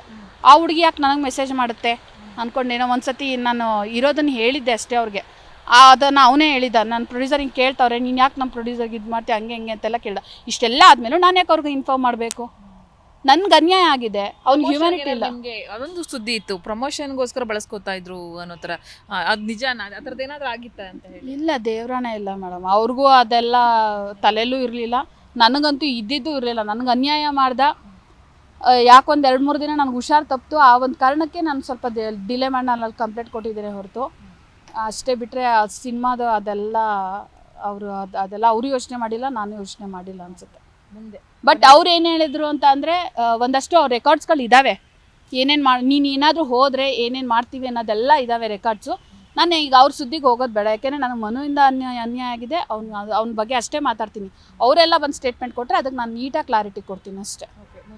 ಆ ಹುಡುಗಿ ಯಾಕೆ ನನಗೆ ಮೆಸೇಜ್ ಮಾಡುತ್ತೆ? ಅಂದ್ಕೊಂಡೇನೋ ಒಂದ್ಸತಿ ನಾನು ಇರೋದನ್ನು ಹೇಳಿದ್ದೆ ಅಷ್ಟೇ ಅವ್ರಿಗೆ. ಆ ಅದನ್ನು ಅವನೇ ಹೇಳಿದ. ನನ್ನ ಪ್ರೊಡ್ಯೂಸರ್ ಹಿಂಗೆ ಕೇಳ್ತವ್ರೆ ನೀನು ಯಾಕೆ ನಮ್ಮ ಪ್ರೊಡ್ಯೂಸರ್ಗೆ ಇದು ಮಾಡ್ತೀಯ ಹಂಗೆ ಹಿಂಗೆ ಅಂತೆಲ್ಲ ಕೇಳ್ದ. ಇಷ್ಟೆಲ್ಲ ಆದಮೇಲೂ ನಾನು ಯಾಕೆ ಅವ್ರಿಗೆ ಇನ್ಫಾರ್ಮ್ ಮಾಡಬೇಕು? ನನ್ಗೆ ಅನ್ಯಾಯ ಆಗಿದೆ. ಅವ್ನು ಹ್ಯೂಮ್ಯಾನಿಟಿ ಇಲ್ಲ. ನಿಮಗೆ ಅದೊಂದು ಸುದ್ದಿ ಇತ್ತು. ಪ್ರಮೋಷನ್ಗೋಸ್ಕರ ಬಳಸ್ಕೊತಾ ಇದ್ರು ಅನ್ನೋ ಥರ. ಅದು ಅದ್ ನಿಜಾನ ಆ ಥರದ್ದು ಏನಾದ್ರು ಆಗಿತ್ತ ಅಂತ ಹೇಳಿ? ಇಲ್ಲ ದೇವ್ರಾಣ ಇಲ್ಲ ಮೇಡಮ್ ಅವ್ರಿಗೂ ಅದೆಲ್ಲ ತಲೆಯಲ್ಲೂ ಇರಲಿಲ್ಲ. ನನಗಂತೂ ಇದ್ದಿದ್ದು ಇರಲಿಲ್ಲ. ನನಗೆ ಅನ್ಯಾಯ ಮಾಡ್ದ. ಯಾಕೊಂದು ಎರಡು ಮೂರು ದಿನ ನನಗೆ ಹುಷಾರು ತಪ್ಪಿತು ಆ ಒಂದು ಕಾರಣಕ್ಕೆ ನಾನು ಸ್ವಲ್ಪ ಡಿಲೇ ಮಾಡಿ ನಾನು ಅಲ್ಲಿ ಕಂಪ್ಲೇಂಟ್ ಕೊಟ್ಟಿದ್ದೇನೆ ಹೊರತು. ಅಷ್ಟೇ ಬಿಟ್ಟರೆ ಆ ಸಿನಿಮಾದ ಅದೆಲ್ಲ ಅವರು ಅದು ಅದೆಲ್ಲ ಅವರು ಯೋಚನೆ ಮಾಡಿಲ್ಲ ನಾನು ಯೋಚನೆ ಮಾಡಿಲ್ಲ ಅನ್ಸುತ್ತೆ. ಮುಂದೆ. ಬಟ್ ಅವ್ರು ಏನು ಹೇಳಿದ್ರು ಅಂತ ಅಂದರೆ ಒಂದಷ್ಟು ರೆಕಾರ್ಡ್ಸ್ಗಳು ಇದ್ದಾವೆ ಏನೇನು ಮಾಡಿ ನೀನು ಏನಾದರೂ ಹೋದರೆ ಏನೇನು ಮಾಡ್ತೀವಿ ಅನ್ನೋದೆಲ್ಲ ಇದ್ದಾವೆ ರೆಕಾರ್ಡ್ಸು ನಾನು ಈಗ ಅವ್ರ ಸುದ್ದಿಗೆ ಹೋಗೋದು ಬೇಡ ಯಾಕೆಂದರೆ ನನಗೆ ಮನುವಿಂದ ಅನ್ಯಾಯ ಅನ್ಯಾಯ ಆಗಿದೆ ಅವ್ನು ಅವ್ನ ಬಗ್ಗೆ ಅಷ್ಟೇ ಮಾತಾಡ್ತೀನಿ. ಅವರೆಲ್ಲ ಒಂದು ಸ್ಟೇಟ್ಮೆಂಟ್ ಕೊಟ್ಟರೆ ಅದಕ್ಕೆ ನಾನು ನೀಟಾಗಿ ಕ್ಲಾರಿಟಿ ಕೊಡ್ತೀನಿ ಅಷ್ಟೇ.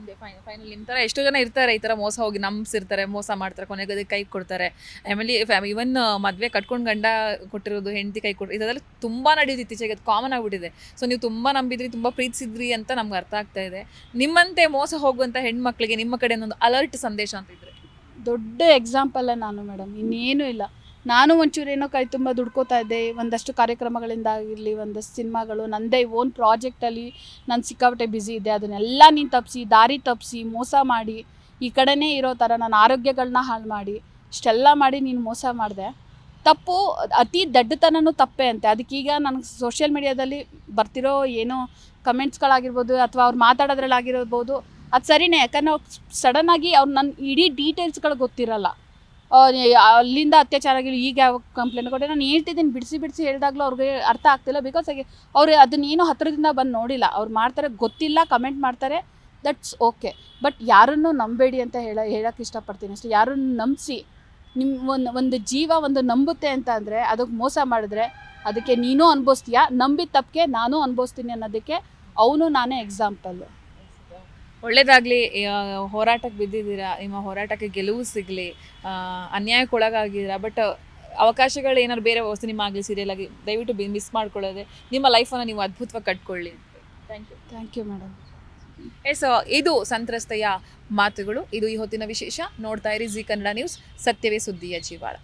ಮುಂದೆ ಫೈನಲ್ ಫೈನಲ್ ನಿಮ್ಮ ಥರ ಎಷ್ಟೋ ಜನ ಇರ್ತಾರೆ ಈ ಥರ ಮೋಸ ಹೋಗಿ ನಂಬಿಸಿರ್ತಾರೆ, ಮೋಸ ಮಾಡ್ತಾರೆ, ಕೊನೆಗೆ ಕೈ ಕೊಡ್ತಾರೆ. ಆಮೇಲೆ ಇವನ್ ಮದುವೆ ಕಟ್ಕೊಂಡು ಗಂಡ ಕೊಟ್ಟಿರೋದು, ಹೆಂಡತಿ ಕೈ ಕೊಟ್ಟು ಇದೆಲ್ಲ ತುಂಬ ನಡೆಯುತ್ತೆ ಇತ್ತೀಚೆಗೆ, ಅದು ಕಾಮನ್ ಆಗಿಬಿಟ್ಟಿದೆ. ಸೊ ನೀವು ತುಂಬ ನಂಬಿದ್ರಿ, ತುಂಬ ಪ್ರೀತಿಸಿದ್ರಿ ಅಂತ ನಮ್ಗೆ ಅರ್ಥ ಆಗ್ತಾ ಇದೆ. ನಿಮ್ಮಂತೆ ಮೋಸ ಹೋಗುವಂಥ ಹೆಣ್ಮಕ್ಳಿಗೆ ನಿಮ್ಮ ಕಡೆ ಒಂದು ಅಲರ್ಟ್ ಸಂದೇಶ ಅಂತ ಇದ್ರೆ? ದೊಡ್ಡ ಎಕ್ಸಾಂಪಲ್ಲೇ ನಾನು ಮೇಡಮ್ ಇನ್ನೇನು ಇಲ್ಲ. ನಾನು ಒಂಚೂರು ಏನೋ ಕೈ ತುಂಬ ದುಡ್ಕೋತಾ ಇದ್ದೆ. ಒಂದಷ್ಟು ಕಾರ್ಯಕ್ರಮಗಳಿಂದ ಆಗಿರಲಿ ಒಂದಷ್ಟು ಸಿನಿಮಾಗಳು ನನ್ನದೇ ಓನ್ ಪ್ರಾಜೆಕ್ಟಲ್ಲಿ ನಾನು ಸಿಕ್ಕಾಪಟ್ಟೆ ಬ್ಯುಸಿ ಇದ್ದೆ. ಅದನ್ನೆಲ್ಲ ನೀನು ತಪ್ಪಿಸಿ ದಾರಿ ತಪ್ಪಿಸಿ ಮೋಸ ಮಾಡಿ, ಈ ಕಡೆನೇ ಇರೋ ಥರ ನನ್ನ ಆರೋಗ್ಯಗಳನ್ನ ಹಾಳು ಮಾಡಿ, ಇಷ್ಟೆಲ್ಲ ಮಾಡಿ ನೀನು ಮೋಸ ಮಾಡಿದೆ. ತಪ್ಪು, ಅತಿ ದಡ್ಡತನನೂ ತಪ್ಪೆ ಅಂತೆ. ಅದಕ್ಕೀಗ ನನಗೆ ಸೋಷಿಯಲ್ ಮೀಡಿಯಾದಲ್ಲಿ ಬರ್ತಿರೋ ಏನೋ ಕಮೆಂಟ್ಸ್ಗಳಾಗಿರ್ಬೋದು ಅಥವಾ ಅವ್ರು ಮಾತಾಡೋದ್ರಲ್ಲಾಗಿರ್ಬೋದು, ಅದು ಸರಿನೇ. ಯಾಕಂದ್ರೆ ಸಡನ್ನಾಗಿ ಅವ್ರು ನನ್ನ ಇಡೀ ಡೀಟೇಲ್ಸ್ಗಳು ಗೊತ್ತಿರಲ್ಲ. ಅಲ್ಲಿಂದ ಅತ್ಯಾಚಾರ ಆಗಿರೋ ಈಗ ಯಾವ ಕಂಪ್ಲೇಂಟ್ ಕೊಟ್ಟೆ ನಾನು ಹೇಳ್ತಿದ್ದೀನಿ, ಬಿಡಿಸಿ ಬಿಡಿಸಿ ಹೇಳಿದಾಗಲೂ ಅವ್ರಿಗೆ ಅರ್ಥ ಆಗ್ತಿಲ್ಲ ಬಿಕಾಸ್ ಅವ್ರು ಅದನ್ನೇನು ಹತ್ತಿರದಿಂದ ಬಂದು ನೋಡಿಲ್ಲ. ಅವ್ರು ಮಾಡ್ತಾರೆ, ಗೊತ್ತಿಲ್ಲ ಕಮೆಂಟ್ ಮಾಡ್ತಾರೆ ದಟ್ಸ್ ಓಕೆ ಬಟ್ ಯಾರನ್ನೂ ನಂಬೇಡಿ ಅಂತ ಹೇಳ ಹೇಳಕ್ಕೆ ಇಷ್ಟಪಡ್ತೀನಿ ಅಷ್ಟೇ. ಯಾರನ್ನು ನಂಬಿಸಿ ನಿಮ್ಮ ಒಂದು ಒಂದು ಜೀವ ಒಂದು ನಂಬುತ್ತೆ ಅಂತ ಅಂದರೆ ಅದಕ್ಕೆ ಮೋಸ ಮಾಡಿದ್ರೆ ಅದಕ್ಕೆ ನೀನು ಅನುಭವಿಸ್ತೀಯಾ? ನಂಬಿದ ತಪ್ಪಿಗೆ ನಾನು ಅನುಭವಿಸ್ತೀನಿ ಅನ್ನೋದಕ್ಕೆ ಅವನು ನಾನೇ ಎಕ್ಸಾಂಪಲ್ಲು ಒಳ್ಳೇದಾಗ್ಲಿ ಹೋರಾಟಕ್ಕೆ ಬಿದ್ದಿದ್ದೀರಾ ನಿಮ್ಮ ಹೋರಾಟಕ್ಕೆ ಗೆಲುವು ಸಿಗಲಿ ಅನ್ಯಾಯಕ್ಕೊಳಗಾಗಿದ್ದೀರಾ ಬಟ್ ಅವಕಾಶಗಳು ಏನಾದ್ರು ಬೇರೆ ಸಿನಿಮಾ ಆಗಲಿ ಸೀರಿಯಲ್ ಆಗಿ ದಯವಿಟ್ಟು ಮಿಸ್ ಮಾಡ್ಕೊಳ್ಳೋದೆ ನಿಮ್ಮ ಲೈಫನ್ನು ನೀವು ಅದ್ಭುತವಾಗಿ ಕಟ್ಕೊಳ್ಳಿ. Thank you thank you madam yes ಇದು ಸಂತ್ರಸ್ತೆಯ ಮಾತುಗಳು ಇದು ಈ ಹೊತ್ತಿನ ವಿಶೇಷ. ನೋಡ್ತಾ ಇರಿ ಜಿ ಕನ್ನಡ ನ್ಯೂಸ್ ಸತ್ಯವೇ ಸುದ್ದಿಯ ಜೀವಾಳ.